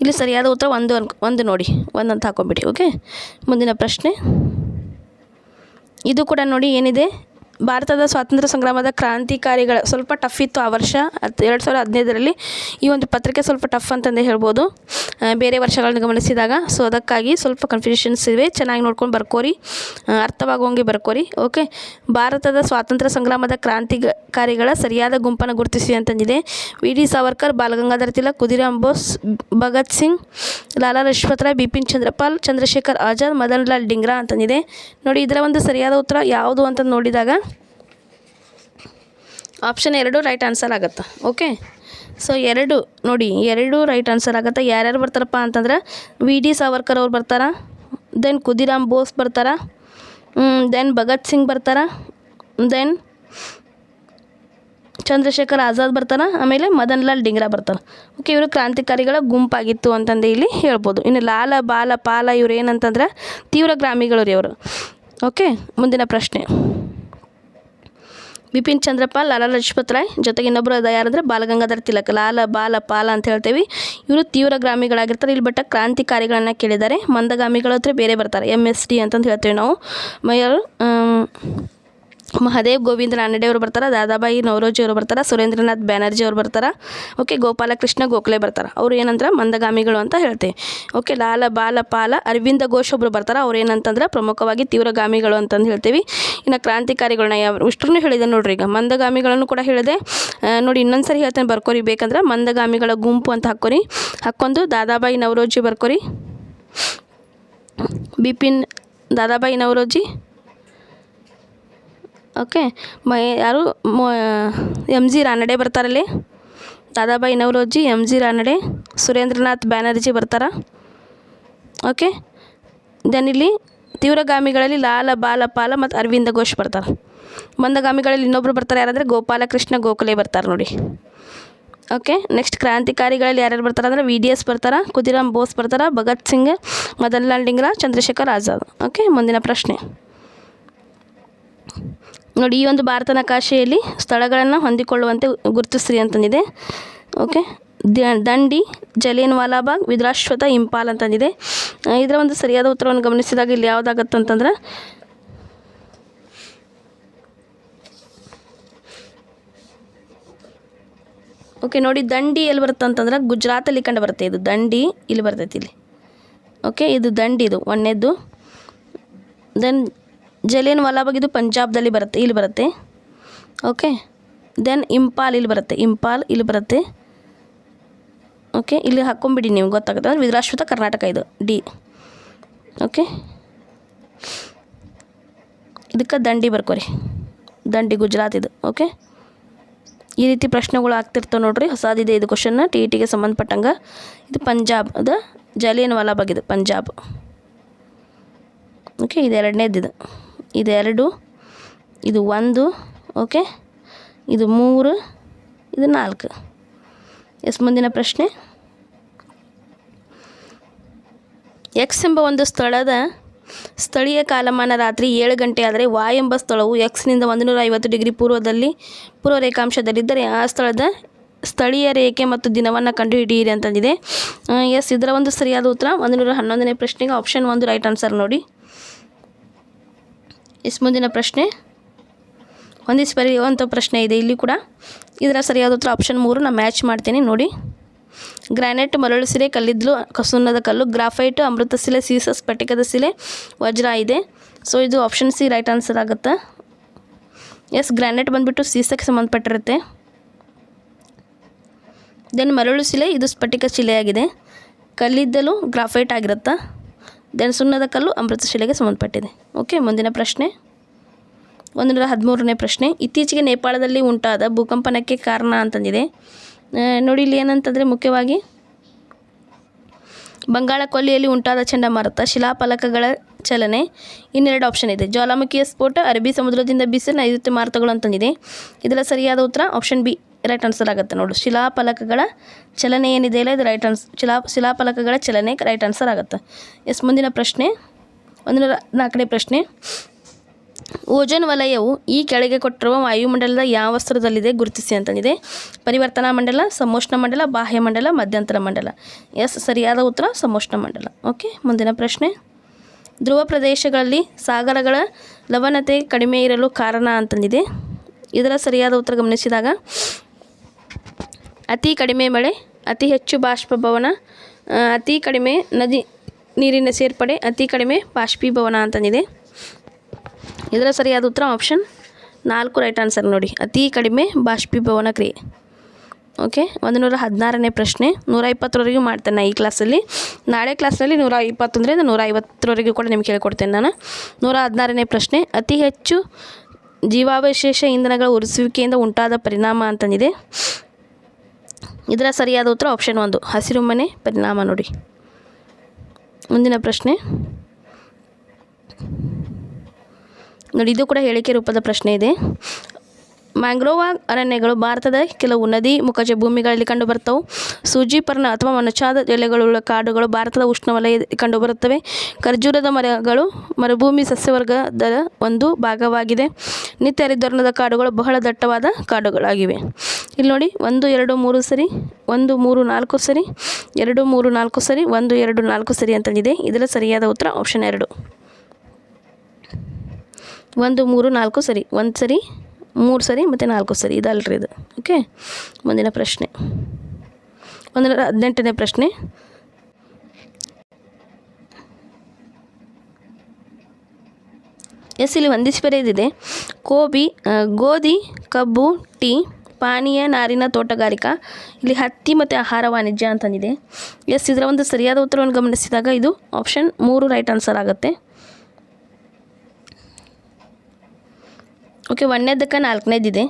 ಇಲ್ಲಿ ಸರಿಯಾದ ಉತ್ತರ ಒಂದು ಅನ್, ಒಂದು ನೋಡಿ. ಒಂದಂತ ಹಾಕೊಂಬಿಡಿ ಓಕೆ ಮುಂದಿನ ಪ್ರಶ್ನೆ. ಇದು ಕೂಡ ನೋಡಿ ಏನಿದೆ? ಭಾರತದ ಸ್ವಾತಂತ್ರ್ಯ ಸಂಗ್ರಾಮದ ಕ್ರಾಂತಿಕಾರಿಗಳ, ಸ್ವಲ್ಪ ಟಫ್ ಇತ್ತು ಆ ವರ್ಷ. ಹತ್ತು ಎರಡು ಸಾವಿರದ ಹದಿನೈದರಲ್ಲಿ ಈ ಒಂದು ಪತ್ರಿಕೆ ಸ್ವಲ್ಪ ಟಫ್ ಅಂತಂದೇ ಹೇಳ್ಬೋದು. ಬೇರೆ ವರ್ಷಗಳನ್ನ ಗಮನಿಸಿದಾಗ. ಸೊ ಅದಕ್ಕಾಗಿ ಸ್ವಲ್ಪ ಕನ್ಫ್ಯೂಷನ್ಸ್ ಇವೆ. ಚೆನ್ನಾಗಿ ನೋಡ್ಕೊಂಡು ಬರ್ಕೋರಿ. ಅರ್ಥವಾಗುವಂಗೆ ಬರ್ಕೋರಿ. ಓಕೆ ಭಾರತದ ಸ್ವಾತಂತ್ರ್ಯ ಸಂಗ್ರಾಮದ ಕ್ರಾಂತಿಕಾರಿಗಳ ಸರಿಯಾದ ಗುಂಪನ್ನು ಗುರುತಿಸಿ ಅಂತಂದಿದೆ. ವಿ. ಡಿ. ಸಾವರ್ಕರ್, ಬಾಲಗಂಗಾಧರ ತಿಲಕ್ ಕುದಿರಾಮ್ ಬೋಸ್ ಭಗತ್ ಸಿಂಗ್, ಲಾಲಾ ಲಜಪತ್ ರಾಯ್ ಬಿಪಿನ್ ಚಂದ್ರಪಾಲ್, ಚಂದ್ರಶೇಖರ್ ಆಜಾದ್, ಮದನ್ ಲಾಲ್ ಡಿಂಗ್ರಾ ಅಂತಂದಿದೆ. ನೋಡಿ ಇದರ ಒಂದು ಸರಿಯಾದ ಉತ್ತರ ಯಾವುದು ಅಂತ ನೋಡಿದಾಗ ಆಪ್ಷನ್ ಎರಡು ರೈಟ್ ಆನ್ಸರ್ ಆಗುತ್ತೆ ಓಕೆ ಸೊ ಎರಡು, ನೋಡಿ, ಎರಡು ರೈಟ್ ಆನ್ಸರ್ ಆಗುತ್ತೆ. ಯಾರ್ಯಾರು ಬರ್ತಾರಪ್ಪ ಅಂತಂದ್ರೆ ವಿ ಡಿ ಸಾವರ್ಕರ್ ಅವ್ರು ಬರ್ತಾರ ದೆನ್ ಕುದಿರಾಮ್ ಬೋಸ್ ಬರ್ತಾರ ದೆನ್ ಭಗತ್ ಸಿಂಗ್ ಬರ್ತಾರ ದೆನ್ ಚಂದ್ರಶೇಖರ್ ಆಜಾದ್ ಬರ್ತಾರ, ಆಮೇಲೆ ಮದನ್ ಲಾಲ್ ಡಿಂಗ್ರಾ ಬರ್ತಾರೆ. ಓಕೆ ಇವರು ಕ್ರಾಂತಿಕಾರಿಗಳ ಗುಂಪಾಗಿತ್ತು ಅಂತಂದು ಇಲ್ಲಿ ಹೇಳ್ಬೋದು. ಇನ್ನು ಲಾಲ, ಬಾಲ, ಪಾಲ ಇವ್ರು ಏನಂತಂದ್ರೆ ತೀವ್ರ ಗ್ರಾಮಿಗಳು ರೀ ಅವರು ಓಕೆ ಮುಂದಿನ ಪ್ರಶ್ನೆ. ಬಿಪಿನ್ ಚಂದ್ರಪಾಲ್ ಲಾಲಾ ಲಜಪತ್ ರಾಯ್ ಜೊತೆಗೆ ಇನ್ನೊಬ್ಬರು ಅದ ಯಾರಂದ್ರೆ ಬಾಲಗಂಗಾಧರ ತಿಲಕ್. ಲಾಲ, ಬಾಲ, ಪಾಲ ಅಂತ ಹೇಳ್ತೇವೆ. ಇವರು ತೀವ್ರ ಗ್ರಾಮಿಗಳಾಗಿರ್ತಾರೆ. ಇಲ್ಲಿ ಬಟ್ಟ ಕ್ರಾಂತಿಕಾರಿಗಳನ್ನ ಕೇಳಿದ್ದಾರೆ. ಮಂದಗಾಮಿಗಳ ಬೇರೆ ಬರ್ತಾರೆ. ಎಂ ಎಸ್ ಡಿ ಅಂತಂದು ಹೇಳ್ತೇವೆ ನಾವು. ಮೈಯರು ಮಹಾದೇವ್ ಗೋವಿಂದ ನಾನಡೆ ಅವರು ಬರ್ತಾರೆ, ದಾದಾಬಾಯಿ ನವರೋಜಿ ಅವರು ಬರ್ತಾರೆ, ಸುರೇಂದ್ರನಾಥ್ ಬ್ಯಾನರ್ಜಿ ಅವರು ಬರ್ತಾರೆ, ಓಕೆ, ಗೋಪಾಲಕೃಷ್ಣ ಗೋಖಲೆ ಬರ್ತಾರೆ. ಅವ್ರು ಏನಂದ್ರೆ ಮಂದಗಾಮಿಗಳು ಅಂತ ಹೇಳ್ತೀವಿ. ಓಕೆ, ಲಾಲ, ಬಾಲ, ಪಾಲ, ಅರವಿಂದ ಘೋಷ್ ಒಬ್ಬರು ಬರ್ತಾರೆ. ಅವ್ರು ಏನಂತಂದ್ರೆ ಪ್ರಮುಖವಾಗಿ ತೀವ್ರಗಾಮಿಗಳು ಅಂತಂದು ಹೇಳ್ತೀವಿ. ಇನ್ನು ಕ್ರಾಂತಿಕಾರಿಗಳನ್ನ ಯಾವ ಇಷ್ಟನ್ನು ಹೇಳಿದೆ ನೋಡ್ರಿ ಈಗ. ಮಂದಗಾಮಿಗಳನ್ನು ಕೂಡ ಹೇಳಿದೆ. ನೋಡಿ ಇನ್ನೊಂದು ಸರಿ ಹೇಳ್ತೇನೆ ಬರ್ಕೋರಿ ಬೇಕಂದ್ರೆ. ಮಂದಗಾಮಿಗಳ ಗುಂಪು ಅಂತ ಹಾಕೋರಿ ಹಾಕ್ಕೊಂಡು ದಾದಾಬಾಯಿ ನವರೋಜಿ ಬರ್ಕೋರಿ. ಬಿಪಿನ್, ದಾದಾಬಾಯಿ ನವರೋಜಿ ಓಕೆ. ಮೈ, ಯಾರು? ಎಂ ಜಿ ರಾನಡೆ ಬರ್ತಾರಲ್ಲಿ? ದಾದಾಬಾಯಿ ನವರೋಜಿ ಎಂ ಜಿ ರಾನಡೆ, ಸುರೇಂದ್ರನಾಥ್ ಬ್ಯಾನರ್ಜಿ ಬರ್ತಾರ? ಓಕೆ. ದೆನ್ ಇಲ್ಲಿ ತೀವ್ರಗಾಮಿಗಳಲ್ಲಿ ಲಾಲ, ಬಾಲ, ಪಾಲ ಮತ್ತು ಅರವಿಂದ ಘೋಷ್ ಬರ್ತಾರೆ. ಮಂದಗಾಮಿಗಳಲ್ಲಿ ಇನ್ನೊಬ್ಬರು ಬರ್ತಾರೆ ಯಾರಂದರೆ ಗೋಪಾಲಕೃಷ್ಣ ಗೋಖಲೆ ಬರ್ತಾರೆ ನೋಡಿ. ಓಕೆ. ನೆಕ್ಸ್ಟ್ ಕ್ರಾಂತಿಕಾರಿಗಳಲ್ಲಿ ಯಾರ್ಯಾರು ಬರ್ತಾರೆ ಅಂದರೆ ವಿ ಡಿ ಎಸ್ ಬರ್ತಾರೆ ಖುದಿರಾಮ್ ಬೋಸ್ ಬರ್ತಾರೆ, ಭಗತ್ ಸಿಂಗ್ ಮದನ್ಲಾಲ್ ಡಿಂಗ್ರಾ, ಚಂದ್ರಶೇಖರ್ ಆಜಾದ್. ಓಕೆ, ಮುಂದಿನ ಪ್ರಶ್ನೆ. ನೋಡಿ, ಈ ಒಂದು ಭಾರತ ನಕಾಶೆಯಲ್ಲಿ ಸ್ಥಳಗಳನ್ನು ಹೊಂದಿಕೊಳ್ಳುವಂತೆ ಗುರುತಿಸ್ರಿ ಅಂತಂದಿದೆ. ಓಕೆ ದಂಡಿ ಜಲಿಯನ್ ವಾಲಾಬಾಗ್ ವಿದ್ರಾಶ್ವತ, ಇಂಪಾಲ್ ಅಂತಂದಿದೆ. ಇದರ ಒಂದು ಸರಿಯಾದ ಉತ್ತರವನ್ನು ಗಮನಿಸಿದಾಗ ಇಲ್ಲಿ ಯಾವುದಾಗತ್ತೆ ಅಂತಂದ್ರೆ ಓಕೆ ನೋಡಿ, ದಂಡಿ ಎಲ್ಲಿ ಬರುತ್ತೆ ಅಂತಂದ್ರೆ ಗುಜರಾತಲ್ಲಿ ಕಂಡು ಬರುತ್ತೆ. ಇದು ದಂಡಿ ಇಲ್ಲಿ ಬರ್ತೈತಿ ಇಲ್ಲಿ. ಓಕೆ ಇದು ದಂಡಿ, ಇದು ಒಂದನೇದ್ದು ದೆನ್ ಜಲಿಯನ್ ವಾಲಾಬಾಗ್ ಇದು ಪಂಜಾಬ್ದಲ್ಲಿ ಬರುತ್ತೆ, ಇಲ್ಲಿ ಬರುತ್ತೆ. ಓಕೆ ದೆನ್ ಇಂಪಾಲ್ ಇಲ್ಲಿ ಬರುತ್ತೆ. ಇಂಪಾಲ್ ಇಲ್ಲಿ ಬರುತ್ತೆ. ಓಕೆ ಇಲ್ಲಿ ಹಾಕ್ಕೊಂಬಿಡಿ ನೀವು, ಗೊತ್ತಾಗುತ್ತೆ. ಅಂದರೆ ವಿದ್ರಾಶ್ವತ ಕರ್ನಾಟಕ ಇದು ಡಿ ಓಕೆ ಇದಕ್ಕೆ ದಂಡಿ ಬರ್ಕೋರಿ. ದಂಡಿ ಗುಜರಾತ್ ಇದು ಓಕೆ ಈ ರೀತಿ ಪ್ರಶ್ನೆಗಳು ಆಗ್ತಿರ್ತವೆ ನೋಡ್ರಿ. ಹೊಸದಿದೆ ಇದು ಕ್ವಶನ್ನ ಟಿ ಇ ಟಿಗೆ ಸಂಬಂಧಪಟ್ಟಂಗೆ ಇದು ಪಂಜಾಬ್, ಅದು ಜಲಿಯನ್ ವಾಲಾಬಾಗ್ ಇದು, ಪಂಜಾಬ್. ಓಕೆ ಇದು ಎರಡನೇದು ಇದು ಇದು ಒಂದು, ಓಕೆ? ಇದು ಮೂರು, ಇದು ನಾಲ್ಕು. ಎಸ್ ಮುಂದಿನ ಪ್ರಶ್ನೆ. ಎಕ್ಸ್ ಎಂಬ ಒಂದು ಸ್ಥಳದ ಸ್ಥಳೀಯ ಕಾಲಮಾನ ರಾತ್ರಿ ಏಳು ಗಂಟೆ ಆದರೆ ವಾಯ್ ಎಂಬ ಸ್ಥಳವು ಎಕ್ಸ್ನಿಂದ ಒಂದು ನೂರ ಐವತ್ತು ಡಿಗ್ರಿ ಪೂರ್ವದಲ್ಲಿ ಪೂರ್ವ ರೇಖಾಂಶದಲ್ಲಿದ್ದರೆ ಆ ಸ್ಥಳದ ಸ್ಥಳೀಯ ರೇಖೆ ಮತ್ತು ದಿನವನ್ನು ಕಂಡುಹಿಡಿಯಿರಿ ಅಂತಂದಿದೆ. ಎಸ್, ಇದರ ಒಂದು ಸರಿಯಾದ ಉತ್ತರ ಒಂದು ನೂರ ಹನ್ನೊಂದನೇ ಪ್ರಶ್ನೆಗೆ ಆಪ್ಷನ್ ಒಂದು ರೈಟ್ ಆನ್ಸರ್ ನೋಡಿ. ಎಸ್ ಮುಂದಿನ ಪ್ರಶ್ನೆ. ಹೊಂದಿಸಿ ಬರೆಯುವಂಥ ಪ್ರಶ್ನೆ ಇದೆ ಇಲ್ಲಿ ಕೂಡ. ಇದರ ಸರಿಯಾದ ಉತ್ತರ ಆಪ್ಷನ್ ಮೂರು ನಾನು ಮ್ಯಾಚ್ ಮಾಡ್ತೀನಿ, ನೋಡಿ. ಗ್ರಾನೈಟ್ ಮರಳು ಸಿಲೆ, ಕಲ್ಲಿದ್ದಲು ಕಸುನ್ನದ ಕಲ್ಲು ಗ್ರಾಫೈಟ್ ಅಮೃತ ಶಿಲೆ ಸೀಸ ಸ್ಫಟಿಕದ ಶಿಲೆ ವಜ್ರ ಇದೆ. ಸೊ ಇದು ಆಪ್ಷನ್ ಸಿ ರೈಟ್ ಆನ್ಸರ್ ಆಗುತ್ತೆ. ಎಸ್ ಗ್ರಾನೈಟ್ ಬಂದುಬಿಟ್ಟು ಸೀಸಕ್ಕೆ ಸಂಬಂಧಪಟ್ಟಿರುತ್ತೆ. ದೆನ್ ಮರಳು ಶಿಲೆ ಇದು ಸ್ಫಟಿಕ ಶಿಲೆಯಾಗಿದೆ ಕಲ್ಲಿದ್ದಲು ಗ್ರಾಫೈಟ್ ಆಗಿರುತ್ತೆ? ದೆನ್ ಸುಣ್ಣದ ಕಲ್ಲು ಅಮೃತ ಶಿಲೆಗೆ ಸಂಬಂಧಪಟ್ಟಿದೆ. ಓಕೆ ಮುಂದಿನ ಪ್ರಶ್ನೆ. ಒಂದು ನೂರ ಹದಿಮೂರನೇ ಪ್ರಶ್ನೆ. ಇತ್ತೀಚೆಗೆ ನೇಪಾಳದಲ್ಲಿ ಉಂಟಾದ ಭೂಕಂಪನಕ್ಕೆ ಕಾರಣ ಅಂತಂದಿದೆ. ನೋಡಿ ಇಲ್ಲಿ ಏನಂತಂದರೆ ಮುಖ್ಯವಾಗಿ ಬಂಗಾಳ ಕೊಲ್ಲಿಯಲ್ಲಿ ಉಂಟಾದ ಚಂಡಮಾರುತ, ಶಿಲಾಫಲಕಗಳ ಚಲನೆ. ಇನ್ನೆರಡು ಆಪ್ಷನ್ ಇದೆ. ಜ್ವಾಲಾಮುಖಿಯ ಸ್ಫೋಟ, ಅರಬ್ಬಿ ಸಮುದ್ರದಿಂದ ಬಿಸಿ ನೈಋತ್ಯ ಮಾರುತಗಳು ಅಂತಂದಿದೆ. ಇದರ ಸರಿಯಾದ ಉತ್ತರ ಆಪ್ಷನ್ ಬಿ ರೈಟ್ ಆನ್ಸರ್ ಆಗುತ್ತೆ. ನೋಡು, ಶಿಲಾಫಲಕಗಳ ಚಲನೆ ಏನಿದೆ ಇಲ್ಲ ಇದು ರೈಟ್ ಆನ್ಸ್ ಶಿಲಾ, ಶಿಲಾಫಲಕಗಳ ಚಲನೆ ರೈಟ್ ಆನ್ಸರ್ ಆಗುತ್ತೆ. ಎಸ್, ಮುಂದಿನ ಪ್ರಶ್ನೆ ಒಂದು ನೂರ ನಾಲ್ಕನೇ ಪ್ರಶ್ನೆ. ಓಜೋನ್ ವಲಯವು ಈ ಕೆಳಗೆ ಕೊಟ್ಟಿರುವ ವಾಯುಮಂಡಲದ ಯಾವ ಸ್ತರದಲ್ಲಿದೆ ಗುರುತಿಸಿ ಅಂತಂದಿದೆ. ಪರಿವರ್ತನಾ ಮಂಡಲ ಸಮೋಷ್ಣ ಮಂಡಲ, ಬಾಹ್ಯ ಮಂಡಲ, ಮಧ್ಯಂತರ ಮಂಡಲ. ಎಸ್, ಸರಿಯಾದ ಉತ್ತರ ಸಮೋಷ್ಣ ಮಂಡಲ. ಓಕೆ, ಮುಂದಿನ ಪ್ರಶ್ನೆ. ಧ್ರುವ ಪ್ರದೇಶಗಳಲ್ಲಿ ಸಾಗರಗಳ ಲವಣತೆ ಕಡಿಮೆ ಇರಲು ಕಾರಣ ಅಂತಂದಿದೆ. ಇದರ ಸರಿಯಾದ ಉತ್ತರ ಗಮನಿಸಿದಾಗ ಅತಿ ಕಡಿಮೆ ಮಳೆ, ಅತಿ ಹೆಚ್ಚು ಬಾಷ್ಪಭವನ ಅತಿ ಕಡಿಮೆ ನದಿ ನೀರಿನ ಸೇರ್ಪಡೆ, ಅತಿ ಕಡಿಮೆ ಬಾಷ್ಪೀಭವನ ಅಂತಂದಿದೆ. ಇದರ ಸರಿಯಾದ ಉತ್ತರ ಆಪ್ಷನ್ ನಾಲ್ಕು ರೈಟ್ ಆನ್ಸರ್ ನೋಡಿ. ಅತಿ ಕಡಿಮೆ ಬಾಷ್ಪೀಭವನ ಕ್ರಿಯೆ. ಓಕೆ ಒಂದು ನೂರ ಹದಿನಾರನೇ ಪ್ರಶ್ನೆ. ನೂರ ಇಪ್ಪತ್ತರವರೆಗೂ ಮಾಡ್ತೇನೆ ಈ ಕ್ಲಾಸಲ್ಲಿ ನಾಳೆ ಕ್ಲಾಸ್ನಲ್ಲಿ ನೂರ ಇಪ್ಪತ್ತೊಂದರಿಂದ ನೂರ ಐವತ್ತರವರೆಗೂ ಕೂಡ ನಿಮ್ಗೆ ಹೇಳ್ಕೊಡ್ತೇನೆ ನಾನು. ನೂರ ಹದಿನಾರನೇ ಪ್ರಶ್ನೆ. ಅತಿ ಹೆಚ್ಚು ಜೀವಾವಶೇಷ ಇಂಧನಗಳ ಉರಿಸುವಿಕೆಯಿಂದ ಉಂಟಾದ ಪರಿಣಾಮ ಅಂತಂದಿದೆ. ಇದರ ಸರಿಯಾದ ಉತ್ತರ ಆಪ್ಷನ್ ಒಂದು, ಹಸಿರು ಮನೆ ಪರಿಣಾಮ ನೋಡಿ. ಮುಂದಿನ ಪ್ರಶ್ನೆ. ನೋಡಿ, ಇದು ಕೂಡ ಹೇಳಿಕೆ ರೂಪದ ಪ್ರಶ್ನೆ ಇದೆ. ಮ್ಯಾಂಗ್ರೋವ್ ಅರಣ್ಯಗಳು ಭಾರತದ ಕೆಲವು ನದಿ ಮುಖಜ ಭೂಮಿಗಳಲ್ಲಿ ಕಂಡುಬರ್ತವೆ ಸೂಜಿಪರ್ಣ ಅಥವಾ ಮನಚಾದ ಎಲೆಗಳುಳ್ಳ ಕಾಡುಗಳು ಭಾರತದ ಉಷ್ಣವಲಯ ಕಂಡುಬರುತ್ತವೆ. ಖರ್ಜೂರದ ಮರಗಳು ಮರುಭೂಮಿ ಸಸ್ಯವರ್ಗದ ಒಂದು ಭಾಗವಾಗಿದೆ. ನಿತ್ಯ ಹರಿದ್ವರ್ಣದ ಕಾಡುಗಳು ಬಹಳ ದಟ್ಟವಾದ ಕಾಡುಗಳಾಗಿವೆ. ಇಲ್ಲಿ ನೋಡಿ, ಒಂದು, ಎರಡು, ಮೂರು ಸರಿ, ಒಂದು, ಮೂರು, ನಾಲ್ಕು ಸರಿ, ಎರಡು, ಮೂರು, ನಾಲ್ಕು ಸರಿ, ಒಂದು, ಎರಡು, ನಾಲ್ಕು ಸರಿ ಅಂತಂದಿದೆ. ಇದರ ಸರಿಯಾದ ಉತ್ತರ ಆಪ್ಷನ್ ಎರಡು. ಒಂದು, ಮೂರು, ನಾಲ್ಕು ಸರಿ, ಒಂದು ಸರಿ ಮೂರು ಸರಿ ಮತ್ತು ನಾಲ್ಕು ಸರಿ, ಇದಲ್ರಿ ಇದು. ಓಕೆ ಮುಂದಿನ ಪ್ರಶ್ನೆ. ಒಂದು ನೂರ ಹದಿನೆಂಟನೇ ಪ್ರಶ್ನೆ. ಎಸ್, ಇಲ್ಲಿ ಒಂದಿಸಿ ಬರೆದಿದೆ. ಕೋಬಿ ಗೋಧಿ, ಕಬ್ಬು, ಟೀ, ಪಾನೀಯ, ನಾರಿನ ತೋಟಗಾರಿಕಾ. ಇಲ್ಲಿ ಹತ್ತಿ ಮತ್ತು ಆಹಾರ ವಾಣಿಜ್ಯ ಅಂತಂದಿದೆ ಎಸ್, ಇದರ ಒಂದು ಸರಿಯಾದ ಉತ್ತರವನ್ನು ಗಮನಿಸಿದಾಗ ಇದು ಆಪ್ಷನ್ ಮೂರು ರೈಟ್ ಆನ್ಸರ್ ಆಗುತ್ತೆ. ಓಕೆ ಒಂದನೇದಕ್ಕೆ ನಾಲ್ಕನೇದಿದೆ.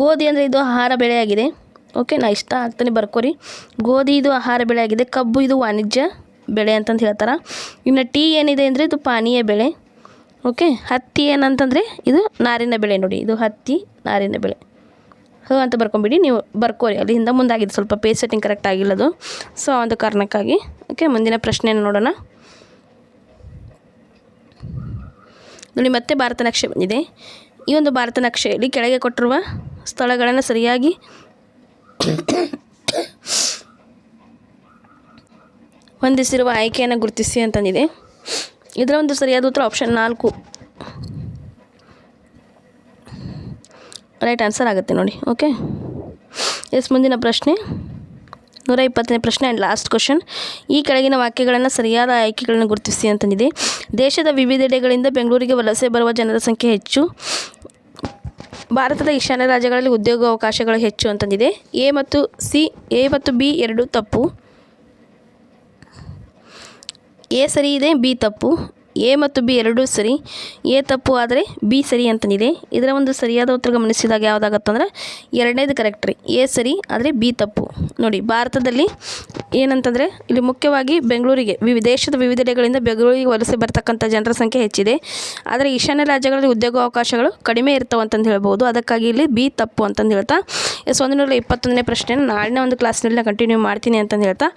ಗೋಧಿ ಅಂದರೆ ಇದು ಆಹಾರ ಬೆಳೆಯಾಗಿದೆ ಓಕೆ ನಾ ಇಷ್ಟ ಆಗ್ತಾನೆ ಬರ್ಕೋರಿ. ಗೋಧಿ ಇದು ಆಹಾರ ಬೆಳೆಯಾಗಿದೆ ಕಬ್ಬು ಇದು ವಾಣಿಜ್ಯ ಬೆಳೆ ಅಂತಂದು ಹೇಳ್ತಾರೆ. ಇನ್ನು ಟೀ ಏನಿದೆ ಅಂದರೆ ಇದು ಪಾನೀಯ ಬೆಳೆ. ಓಕೆ ಹತ್ತಿ ಏನಂತಂದರೆ ಇದು ನಾರಿನ ಬೆಳೆ ನೋಡಿ, ಇದು ಹತ್ತಿ ನಾರಿನ ಬೆಳೆ. ಹ ಅಂತ ಬರ್ಕೊಂಬಿಡಿ, ನೀವು ಬರ್ಕೋರಿ. ಅಲ್ಲಿ ಹಿಂದೆ ಮುಂದಾಗಿದೆ, ಸ್ವಲ್ಪ ಪೇಜ್ ಸೆಟ್ಟಿಂಗ್ ಕರೆಕ್ಟ್ ಆಗಿಲ್ಲದು. ಸೊ ಒಂದು ಕಾರಣಕ್ಕಾಗಿ ಓಕೆ ಮುಂದಿನ ಪ್ರಶ್ನೆಯನ್ನು ನೋಡೋಣ. ನೋಡಿ, ಮತ್ತೆ ಭಾರತ ನಕ್ಷೆ ಬಂದಿದೆ. ಈ ಒಂದು ಭಾರತ ನಕ್ಷೆಯಲ್ಲಿ ಕೆಳಗೆ ಕೊಟ್ಟಿರುವ ಸ್ಥಳಗಳನ್ನು ಸರಿಯಾಗಿ ಹೊಂದಿಸಿರುವ ಆಯ್ಕೆಯನ್ನು ಗುರುತಿಸಿ ಅಂತಂದಿದೆ. ಇದರ ಒಂದು ಸರಿಯಾದ ಉತ್ತರ ಆಪ್ಷನ್ ನಾಲ್ಕು. ರೈಟ್ ಆನ್ಸರ್ ಆಗುತ್ತೆ ನೋಡಿ ಓಕೆ ಎಸ್ ಮುಂದಿನ ಪ್ರಶ್ನೆ. ನೂರ ಇಪ್ಪತ್ತನೇ ಪ್ರಶ್ನೆ ಆ್ಯಂಡ್ ಲಾಸ್ಟ್ ಕ್ವಶನ್ ಈ ಕೆಳಗಿನ ವಾಕ್ಯಗಳನ್ನು ಸರಿಯಾದ ಆಯ್ಕೆಗಳನ್ನು ಗುರುತಿಸಿ ಅಂತಂದಿದೆ. ದೇಶದ ವಿವಿಧೆಡೆಗಳಿಂದ ಬೆಂಗಳೂರಿಗೆ ವಲಸೆ ಬರುವ ಜನರ ಸಂಖ್ಯೆ ಹೆಚ್ಚು. ಭಾರತದ ಈಶಾನ್ಯ ರಾಜ್ಯಗಳಲ್ಲಿ ಉದ್ಯೋಗ ಅವಕಾಶಗಳು ಹೆಚ್ಚು ಅಂತಂದಿದೆ. ಎ ಮತ್ತು ಸಿ, ಎ ಮತ್ತು ಬಿ ಎರಡು ತಪ್ಪು. ಎ ಸರಿ ಇದೆ, ಬಿ ತಪ್ಪು. ಎ ಮತ್ತು ಬಿ ಎರಡೂ ಸರಿ, ಎ ತಪ್ಪು ಆದರೆ ಬಿ ಸರಿ ಅಂತಂದಿದೆ ಇದರ ಒಂದು ಸರಿಯಾದ ಉತ್ತರ ಗಮನಿಸಿದಾಗ ಯಾವುದಾಗತ್ತಂದ್ರೆ ಎರಡನೇದು ಕರೆಕ್ಟ್ ರೀ. ಎ ಸರಿ ಆದರೆ ಬಿ ತಪ್ಪು. ನೋಡಿ, ಭಾರತದಲ್ಲಿ ಏನಂತಂದರೆ ಇಲ್ಲಿ ಮುಖ್ಯವಾಗಿ ಬೆಂಗಳೂರಿಗೆ ದೇಶದ ವಿವಿಧೆಡೆಗಳಿಂದ ಬೆಂಗಳೂರಿಗೆ ವಲಸೆ ಬರ್ತಕ್ಕಂಥ ಜನರ ಸಂಖ್ಯೆ ಹೆಚ್ಚಿದೆ. ಆದರೆ ಈಶಾನ್ಯ ರಾಜ್ಯಗಳಲ್ಲಿ ಉದ್ಯೋಗಾವಕಾಶಗಳು ಕಡಿಮೆ ಇರ್ತವೆ ಅಂತಂದು ಹೇಳ್ಬೋದು. ಅದಕ್ಕಾಗಿ ಇಲ್ಲಿ ಬಿ ತಪ್ಪು ಅಂತಂದು ಹೇಳ್ತಾ, ಎಸ್ ಒಂದು ನೂರ ಇಪ್ಪತ್ತೊಂದನೇ ಪ್ರಶ್ನೆ ನಾಳಿನ ಒಂದು ಕ್ಲಾಸ್ನಲ್ಲಿ ನಾನು ಕಂಟಿನ್ಯೂ ಮಾಡ್ತೀನಿ ಅಂತಂದು ಹೇಳ್ತಾ,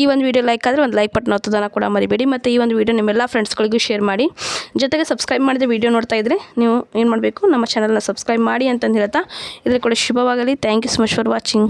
ಈ ಒಂದು ವಿಡಿಯೋ ಲೈಕ್ ಆದರೆ ಒಂದು ಲೈಕ್ ಬಟನ್ ಒತ್ತೋದನ್ನು ಕೂಡ ಮರಿಬೇಡಿ. ಮತ್ತು ಈ ಒಂದು ವೀಡಿಯೋ ನಿಮ್ಮೆಲ್ಲ ಫ್ರೆಂಡ್ಸ್ಗಳಿಗೂ ಶೇರ್ ಮಾಡಿ. ಜೊತೆಗೆ ಸಬ್ಸ್ಕ್ರೈಬ್ ಮಾಡಿದ ವೀಡಿಯೋ ನೋಡ್ತಾ ಇದ್ರೆ ನೀವು ಏನು ಮಾಡಬೇಕು? ನಮ್ಮ ಚಾನಲ್ನ ಸಬ್ಸ್ಕ್ರೈಬ್ ಮಾಡಿ ಅಂತಂದು ಹೇಳ್ತಾ. ಇದ್ರ ಕೂಡ ಶುಭವಾಗಲಿ. Thank you so much for watching